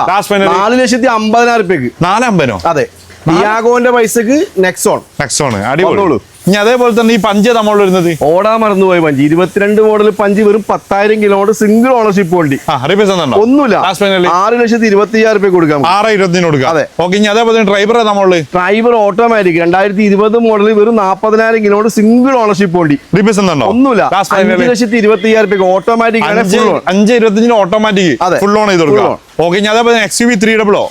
നാല് ലക്ഷത്തി അമ്പതിനായിരം രൂപയ്ക്ക് നാലമ്പനോ അതെ. ടിയാഗോന്റെ പൈസക്ക് നെക്സോൺ നെക്സോൺ അടിപൊളി. ഇനി അതേപോലെ തന്നെ ഈ പഞ്ച് നമ്മൾ വരുന്നത്? ഓടാൻ മറന്നുപോയി പഞ്ച്. ഇരുപത്തിരണ്ട് മോഡൽ പഞ്ച് വെറും പത്തായിരം കിലോമീറ്റർ സിംഗിൾ ഓണർഷിപ്പ് വണ്ടി. ഒന്നുമില്ല. ആറ് ലക്ഷത്തി ഇരുപത്തി അയ്യായിരം രൂപ കൊടുക്കാം ആറ് ഇരുപത്തിന് കൊടുക്കാം. അതെ. ഓക്കെ ഇനി അതേപോലെ ഡ്രൈവർ നമ്മളിൽ ഡ്രൈവർ ഓട്ടോമാറ്റിക് രണ്ടായിരത്തി ഇരുപത് മോഡൽ വെറും നാപ്പതിനായിരം കിലോമീറ്റർ സിംഗിൾ ഓണർഷിപ്പ് വണ്ടി. റിപ്പേസ് എന്താണോ ഒന്നുമില്ല. അഞ്ച് ലക്ഷത്തി ഇരുപത്തി അയ്യായിരം രൂപ ഓട്ടോമാറ്റിക് അഞ്ച് ഇരുപത്തിയഞ്ചിന് ഓട്ടോമാറ്റിക് അതെ. ഫുൾ ഓൺ ചെയ്ത് കൊടുക്കാം. ഓക്കെ ഇനി അതേപോലെ എക്സ് യു വി ത്രീ ഡബിളോ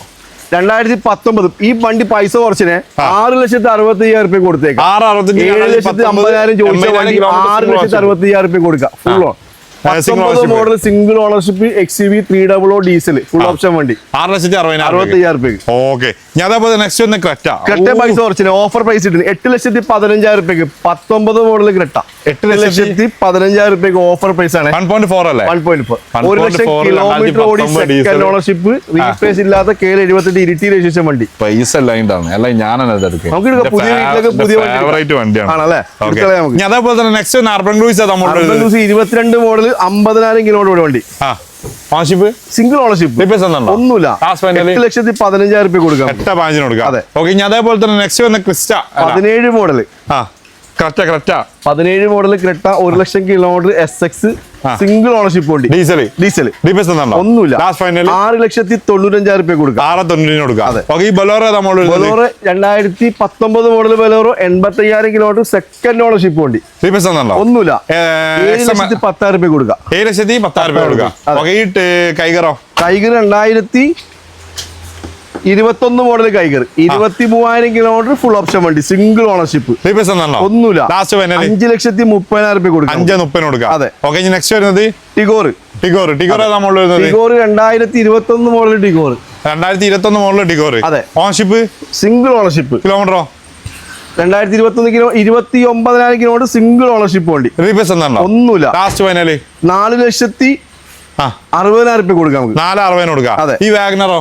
രണ്ടായിരത്തി പത്തൊമ്പത് ഈ വണ്ടി പൈസ കുറച്ചിന് ആറ് ലക്ഷത്തി അറുപത്തി അയ്യായിരം രൂപ കൊടുത്തേക്ക് ഏഴ് ലക്ഷത്തി അമ്പതിനായിരം ചോദിച്ച വണ്ടി ആറ് ലക്ഷത്തി അറുപത്തി അയ്യായിരം രൂപ കൊടുക്കാം. ഫുൾ ഓൺ പത്തൊമ്പത്. Model single ownership X V three double O diesel full option വണ്ടി. ആറ് ലക്ഷത്തി അറുപത്തി അയ്യായിരം റുപ്യ ഓക്കെ. ഇനി അതേപോലെ നെക്സ്റ്റ് ഒന്ന് ക്രെറ്റ. ക്രെറ്റ പൈസ കുറച്ചിന്. Offer price ഇട്ടിന്. എട്ട് ലക്ഷത്തി പതിനഞ്ചായിരം രൂപയ്ക്ക് പത്തൊമ്പത് മോഡൽ ക്രെറ്റ. എട്ട് ലക്ഷത്തി പതിനഞ്ചായിരം രൂപയ്ക്ക് ഓഫർ പ്രൈസ് ആണ്. വൺ പോയിന്റ് ഫോർ അല്ലേ? വൺ പോയിന്റ് ഫോർ 1.4 ഒരു ലക്ഷം കിലോമീറ്റർ ഓടി സെക്കൻഡ് ഓണർഷിപ്പ് റീപ്ലേസ് ഇല്ലാത്ത കെ എഴുപത്തെട്ട് ഇരുട്ടി രജിസ്ട്രേഷൻ വണ്ടി. പൈസ എല്ലാം അല്ല ഇത് നമുക്ക്. പുതിയ വീട്ടിലേക്ക് പുതിയ ആണല്ലേ? അതേപോലെ തന്നെ നെക്സ്റ്റ് ഇരുപത്തിരണ്ട് മോഡൽ അമ്പതിനായിരം കിലോമീറ്റർ വണ്ടി. ആ സിംഗിൾ ഓണർഷിപ്പ് ഒന്നുമില്ല. ലക്ഷത്തി പതിനഞ്ചായിരം രൂപ കൊടുക്കാം. എട്ട പാഞ്ചിന് കൊടുക്കാം. അതെ. ഓക്കെ ഇനി അതേപോലെ തന്നെ നെക്സ്റ്റ് വന്ന ക്രിസ്റ്റ. പതിനേഴ് മോഡൽ ആ കറക്റ്റ കറക്റ്റ പതിനേഴ് മോഡൽ ക്രെട്ട ഒരു lakh kilometre S X. Single ownership വണ്ടി. ഡീസൽ ഡീസൽ ഒന്നുമില്ല. ആറ് ലക്ഷത്തി തൊണ്ണൂറ്റഞ്ചായിരം രൂപ കൊടുക്കാം. ആറ് തൊണ്ണൂറിന് കൊടുക്കാം. അതെ. ഓക്കെ ഈ ബലോറോ ബലോറോ രണ്ടായിരത്തി പത്തൊമ്പത് മോഡൽ ബലോറോ എൺപത്തി അയ്യായിരം കിലോമീറ്റർ സെക്കൻഡ് ഓണർഷിപ്പ് വണ്ടി. എന്നുണ്ടോ ഒന്നുമില്ല. ഏഴ് ലക്ഷത്തി പത്തായിരം രൂപ കൊടുക്കാം. ഏഴ് ലക്ഷത്തി പത്തായിരം രൂപ കൊടുക്കുക കൈകറോ കൈകർ രണ്ടായിരത്തി ഇരുപത്തൊന്ന് മോഡൽ കൈകർ ഇരുപത്തി മൂവായിരം കിലോമീറ്റർ ഫുൾ ഓപ്ഷൻ വണ്ടി സിംഗിൾ ഓണർഷിപ്പ് ഒന്നുമില്ല. ലാസ്റ്റ് അഞ്ച് ലക്ഷത്തി മുപ്പതിനായിരം രൂപ കൊടുക്കാം. അഞ്ച് മുപ്പതിന് കൊടുക്കാം. അതെ. ഓക്കെ നെക്സ്റ്റ് വരുന്നത്? ടിഗോർ ടിഗോർ ടിഗോർ ടിഗോർ രണ്ടായിരത്തി ഇരുപത്തൊന്ന് മോഡൽ ടിഗോർ രണ്ടായിരത്തി ഇരുപത്തി ഒന്ന് മോഡൽ ടിഗോർ അതെ. ഓണർഷിപ്പ് സിംഗിൾ ഓണർഷിപ്പ് കിലോമീറ്ററോ രണ്ടായിരത്തി ഇരുപത്തൊന്ന് കിലോ ഇരുപത്തി ഒമ്പതിനായിരം കിലോമീറ്റർ സിംഗിൾ ഓണർഷിപ്പ് വണ്ടി ഒന്നുമില്ല. ലാസ്റ്റ് ഫൈനൽ നാല് ലക്ഷത്തി അറുപതിനായിരം രൂപ കൊടുക്കാം നാല് അറുപതിന് കൊടുക്കാം. അതെ. ഈ വാഗ്നറോ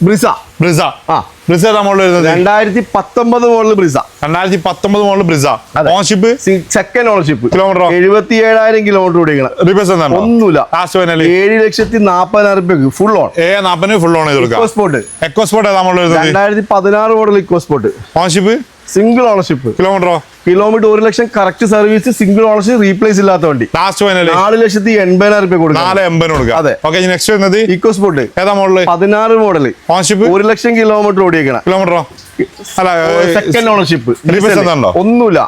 ബ്രിസ. ബ്രിസ. ആ. ബ്രിസ മോഡൽ വരുന്നത്? രണ്ടായിരത്തി പത്തൊമ്പത് മോഡൽ ബ്രിസ. രണ്ടായിരത്തി പത്തൊമ്പത് model Brezza ownership second ownership kilometre എഴുപത്തി ഏഴായിരം കിലോമീറ്റർ ഓടിക്കണം ഒന്നുമില്ല. ലാസ്റ്റ് ഏഴ് ലക്ഷത്തി നാപ്പതിനായിരം രൂപയ്ക്ക് ഫുൾ ഓൺ ഏ നാപ്പതിന് ഫുൾ ഓൺ ചെയ്ത് കൊടുക്കാം. എക്കോസ്പോർട്ട് എക്കോ സ്പോട്ട് നമ്മൾ വരുന്നത്? രണ്ടായിരത്തി പതിനാറ് model EcoSport ownership single ownership കിലോമീറ്ററോ kilometre ഒരു lakh correct service single ownership replace ഇല്ലാത്ത വണ്ടി. ലാസ്റ്റ് നാല് ലക്ഷത്തി എൺപതിനായിരം രൂപ കൊടുക്കാം. നാല് എൺപതിന് കൊടുക്കാം. അതെ. ഓക്കെ നെക്സ്റ്റ് വരുന്നത്? ഇക്കോ സ്പോർട്ട് ഏതാ മോഡൽ പതിനാറ് മോഡൽ ഓണർഷിപ്പ് ഒരു ലക്ഷം കിലോമീറ്റർ ഓടിയേക്കണം. കിലോമീറ്ററോ സെക്കൻഡ് ഓണർഷിപ്പ് ഉണ്ടോ? ഒന്നുമില്ല.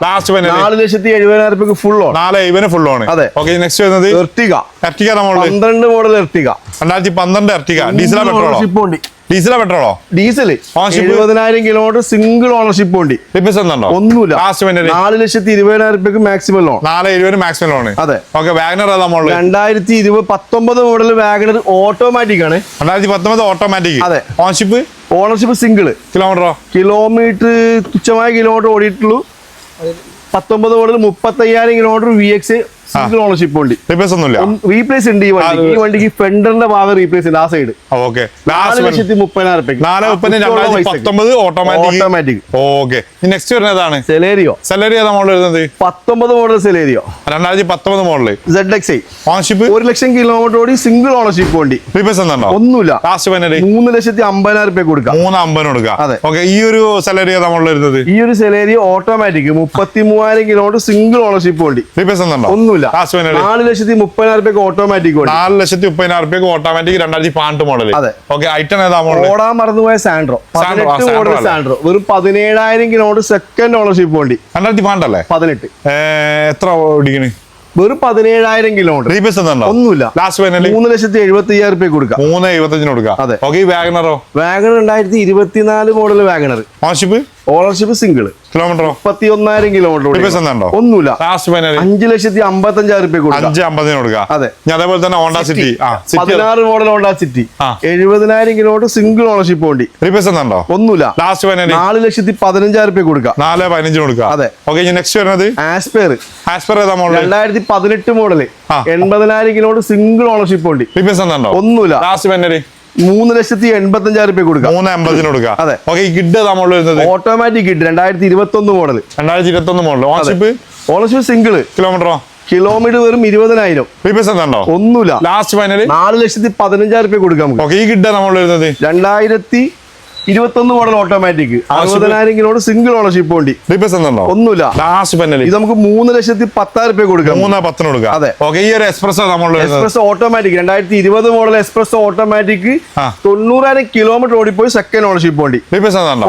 നാല് ലക്ഷത്തി എഴുപതിനായിരം രൂപ ഫുൾ ഓൺ നാല് ഫുൾ ഓൺ അതെ. ഓക്കെ നെക്സ്റ്റ് വരുന്നത്? എർട്ടിക എർട്ടിക പന്ത്രണ്ട് മോഡൽ എർട്ടിക രണ്ടായിരത്തി പന്ത്രണ്ട് എർട്ടിക ഡീസൽ പെട്രോളോ ഓണർഷിപ്പ് വണ്ടി ഡീസലാ പെട്രോളോ ഡീസൽ ഇരുപതിനായിരം എഴുപതിനായിരം കിലോമീറ്റർ സിംഗിൾ ഓണർഷിപ്പ് എന്നുണ്ടോ ഒന്നുമില്ല. നാല് ലക്ഷത്തി ഇരുപതിനായിരം രൂപയ്ക്ക് മാക്സിമം ലോൺ നാല് ഇരുപത് മാക്സിമം ലോൺ അതെ. ഓക്കെ മോൾ രണ്ടായിരത്തി ഇരുപത് പത്തൊമ്പത് മോഡൽ വാഗണർ ഓട്ടോമാറ്റിക് ആണ്. രണ്ടായിരത്തി പത്തൊമ്പത് ഓട്ടോമാറ്റിക് അതെ. ഓൺഷിപ്പ് ഓണർഷിപ്പ് സിംഗിൾ കിലോമീറ്ററോ കിലോമീറ്റർ തുച്ഛമായ കിലോമീറ്റർ ഓടിയിട്ടുള്ളൂ. പത്തൊമ്പത് മോഡൽ മുപ്പത്തയ്യായിരം kilometre V X single ownership വണ്ടി. റീപ്ലേസ് ഒന്നുമില്ല. റീപ്ലേസ് ഉണ്ട് ഈ വണ്ടി. ഈ വണ്ടിക്ക് ഫെൻഡറിന്റെ ഭാഗം റീപ്ലേസ് ഉണ്ട് ആ സൈഡ് ഓക്കെ നാല് ലക്ഷത്തി മുപ്പതിനായിരം പത്തൊമ്പത് ഓട്ടോമാറ്റിക് ഓക്കെ നെക്സ്റ്റ് വരുന്നത് സെലേരിയോ സെലേരിയോ മോഡൽ വരുന്നത്? പത്തൊമ്പത് മോഡൽ സെലേരിയോ രണ്ടായിരത്തി പത്തൊമ്പത് മോഡൽ സെഡ് എക്സ് ഓണർഷിപ്പ് ഒരു ലക്ഷം കിലോമീറ്റർ ഓടി സിംഗിൾ ഓണർഷിപ്പ് വണ്ടി. റീപ്ലേസ് എന്തുണ്ടോ ഒന്നുമില്ല. ലാസ്റ്റ് മൂന്ന് ലക്ഷത്തി അമ്പതിനായിരം റുപ്യ കൊടുക്കാം. മൂന്ന് അമ്പതിന് കൊടുക്കാം. അതെ. ഓക്കെ ഈ ഒരു സെലേരിയോ മോഡൽ വരുന്നത്? ഈ ഒരു സെലേരിയോ ഓട്ടോമാറ്റിക് മുപ്പത്തി മൂവായിരം കിലോമീറ്റർ സിംഗിൾ ഓണർഷിപ്പ് വണ്ടി റീപ്ലേസ് എന്തുണ്ടോ ഒന്നുമില്ല നാല് ലക്ഷത്തി മുപ്പതിനായിരം രൂപയ്ക്ക് ഓട്ടോമാറ്റിക് നാല് ലക്ഷത്തി മുപ്പതിനായിരം രൂപയ്ക്ക് ഓട്ടോമാറ്റിക് രണ്ടായിരത്തി പതിനെട്ട് മോഡൽ. ഓക്കെ ഐറ്റം ഏതാ മോഡൽ ഓടാൻ മറന്നുപോയ സാൻഡ്രോ പതിനെട്ട് മോഡൽ? സാൻഡ്രോ വെറും പതിനേഴായിരം കിലോമീറ്റർ സെക്കൻഡ് ഓണർഷിപ്പ് വേണ്ടി. രണ്ടായിരത്തി അല്ലേ? പതിനെട്ട്. എത്ര ഓടിക്കണ്? വെറും പതിനേഴായിരം കിലോമീറ്റർ. ഒന്നുമില്ല. ലാസ്റ്റ് മൂന്ന് ലക്ഷത്തി എഴുപത്തി അയ്യായിരം റുപ്യ കൊടുക്കാം. മൂന്ന് എഴുപത്തഞ്ചിന് കൊടുക്കാം. അതെ. ഓക്കെ വാഗണറോ വാഗണർ രണ്ടായിരത്തി ഇരുപത്തിനാല് model Wagon R ownership ownership single kilometre മുപ്പത്തി ഒന്നായിരം കിലോമീറ്റർ ഒന്നുമില്ല. അഞ്ച് ലക്ഷത്തി അമ്പത്തി അഞ്ചായിരം റുപ്യ കൊടുക്കാം അഞ്ച് അമ്പതിന് അതെ. അതേപോലെ തന്നെ ഹോണ്ട സിറ്റി പതിനാറ് മോഡൽ ഹോണ്ട സിറ്റി. എഴുപതിനായിരം കിലോമീറ്റർ സിംഗിൾ ഓണർഷിപ്പ് വേണ്ടി. റിപ്പേഴ്സ് എന്തുണ്ടോ ഒന്നുമില്ല. ലാസ്റ്റ് നാല് ലക്ഷത്തി പതിനഞ്ചായിരം റുപ്യ കൊടുക്കാം നാല് പതിനഞ്ചിന് കൊടുക്കാം അതെ. ഓക്കെ ഇനി നെക്സ്റ്റ് വരുന്നത്? ആസ്പെയർ ആസ്പെർ ഏതാ മോഡൽ രണ്ടായിരത്തി പതിനെട്ട് മോഡൽ എൺപതിനായിരം കിലോമീറ്റർ സിംഗിൾ ഓണർഷിപ്പ് വേണ്ടി. എന്തുണ്ടോ ഒന്നുമില്ല. ലാസ്റ്റ് മൂന്ന് ലക്ഷത്തി എൺപത്തി അഞ്ചായിരം രൂപ കൊടുക്കാം. മൂന്ന് എൺപതിന് കൊടുക്കാം. അതെ. ഓക്കെ കിഡ് നമ്മൾ വരുന്നത്? ഓട്ടോമാറ്റിക് കിഡ് രണ്ടായിരത്തി ഇരുപത്തി ഒന്ന് മോഡൽ രണ്ടായിരത്തി ഇരുപത്തി ഒന്ന് മോഡൽ ഓൺഷിപ്പ് ഓണർഷിപ്പ് സിംഗിൾ കിലോമീറ്ററോ കിലോമീറ്റർ വെറും ഇരുപതിനായിരം. ഉണ്ടോ? ഒന്നുമില്ല. ലാസ്റ്റ് ഫൈനൽ നാല് ലക്ഷത്തി പതിനഞ്ചായിരം രൂപ കൊടുക്കാം ഈ കിഡ് നമ്മൾ വരുന്നത്? രണ്ടായിരത്തി ഇരുപത്തി ഒന്ന് മോഡൽ ഓട്ടോമാറ്റിക് അറുപതിനായിരം കിലോമീറ്റർ സിംഗിൾ ഓണർഷിപ്പ് വണ്ടി ഒന്നുമില്ല. ലാസ്റ്റ് ഇത് നമുക്ക് മൂന്ന് ലക്ഷത്തി പത്തായിരം രൂപ കൊടുക്കാം മൂന്ന് പത്തിന് കൊടുക്കാം. അതെ. ഓക്കെ ഈ ഒരു എക്സ്പ്രസ് എക്സ്പ്രസ് ഓട്ടോമാറ്റിക് രണ്ടായിരത്തി ഇരുപത് മോഡൽ എക്സ്പ്രസ് ഓട്ടോമാറ്റിക്. തൊണ്ണൂറായിരം കിലോമീറ്റർ ഓടിപ്പോയി സെക്കൻഡ് ഓണർഷിപ്പ് വണ്ടി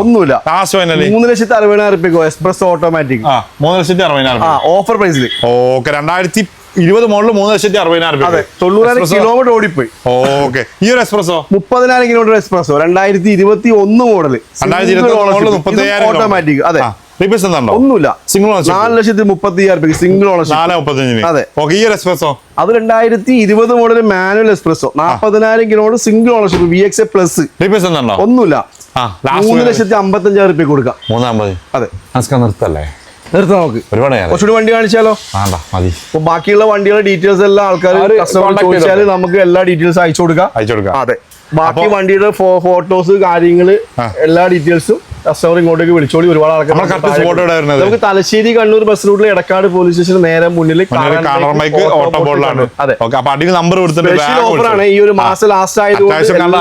ഒന്നുമില്ല. ലാസ്റ്റ് മൂന്ന് ലക്ഷത്തി അറുപതിനായിരം രൂപ എക്സ്പ്രസ് ഓട്ടോമാറ്റിക് മൂന്ന് ലക്ഷത്തി അറുപതിനായിരം ഓഫർ പ്രൈസിൽ ഓക്കെ രണ്ടായിരത്തി ഇരുപത് മോഡൽ മൂന്ന് ലക്ഷത്തി അറുപതിനായിരം രൂപ. തൊണ്ണൂറായിരം കിലോമീറ്റർ ഓടിപ്പോയി. ഓക്കെ. ഈ ഒരു എക്സ്പ്രസോ മുപ്പതിനായിരം കിലോമീറ്റർ എക്സ്പ്രസോ രണ്ടായിരത്തി ഇരുപത്തി ഒന്ന് മോഡൽ ഓട്ടോമാറ്റിക് അതെ. ഒന്നുമില്ല. സിംഗിൾ നാല് ലക്ഷത്തി മുപ്പത്തി അയ്യായിരം രൂപ സിംഗിൾ ഓണർഷിപ്പ് ഈ ഒരു എക്സ്പ്രസോ അത് രണ്ടായിരത്തി ഇരുപത് മോഡൽ മാനുവൽ എക്സ്പ്രസോ നാൽപ്പതിനായിരം kilometre single ownership V X A plus ഒന്നുമില്ല. ആ മൂന്ന് ലക്ഷത്തി അമ്പത്തി അഞ്ചായിരം റുപ്യ കൊടുക്കാം. മൂന്നാമത് അതെ. നിർത്തല്ലേ? നിർത്താം നമുക്ക്. ഒരുപാട് കുറച്ചുകൂടി വണ്ടി കാണിച്ചാലോ? വേണ്ട മതി. അപ്പൊ ബാക്കിയുള്ള വണ്ടികളുടെ ഡീറ്റെയിൽസ് എല്ലാം ആൾക്കാർ കസ്റ്റമർ ചോദിച്ചാൽ നമുക്ക് എല്ലാ ഡീറ്റെയിൽസ് അയച്ചു കൊടുക്കാം. അയച്ചു കൊടുക്കാം. അതെ. ബാക്കി വണ്ടിയുടെ ഫോട്ടോസ് കാര്യങ്ങൾ എല്ലാ ഡീറ്റെയിൽസും കസ്റ്റമർ ഇങ്ങോട്ടേക്ക് വിളിച്ചോളി. ഒരുപാട് ആൾക്കാർ? നമുക്ക് തലശ്ശേരി കണ്ണൂർ ബസ് റൂട്ടിൽ എടക്കാട് പോലീസ് സ്റ്റേഷൻ നേരെ മുന്നിൽ ഓഫറാണ് ഈ ഒരു മാസം ലാസ്റ്റ് ആയതുകൊണ്ട്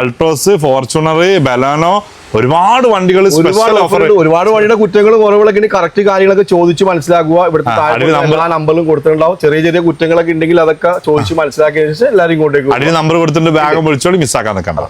അൾട്രോസ് ഫോർച്യൂണർ ബലാനോ ഒരുപാട് വണ്ടികൾ ഒരുപാട് ഓഫർ ഒരുപാട് വണ്ടിയുടെ കുറ്റങ്ങൾ കുറവുകളൊക്കെ കറക്റ്റ് കാര്യങ്ങളൊക്കെ ചോദിച്ച് മനസ്സിലാക്കുക. ഇവിടുത്തെ നമ്പറും കൊടുത്തിട്ടുണ്ടാവും. ചെറിയ ചെറിയ കുറ്റങ്ങളൊക്കെ ഉണ്ടെങ്കിൽ അതൊക്കെ ചോദിച്ച് മനസ്സിലാക്കിയതിനു ശേഷം എല്ലാവരും കൊണ്ടേക്കും നമ്പർ കൊടുത്തിട്ടുണ്ട്. ബാഗ് വിളിച്ചോളി മിസ്സാക്കാൻ നിൽക്കണ്ട.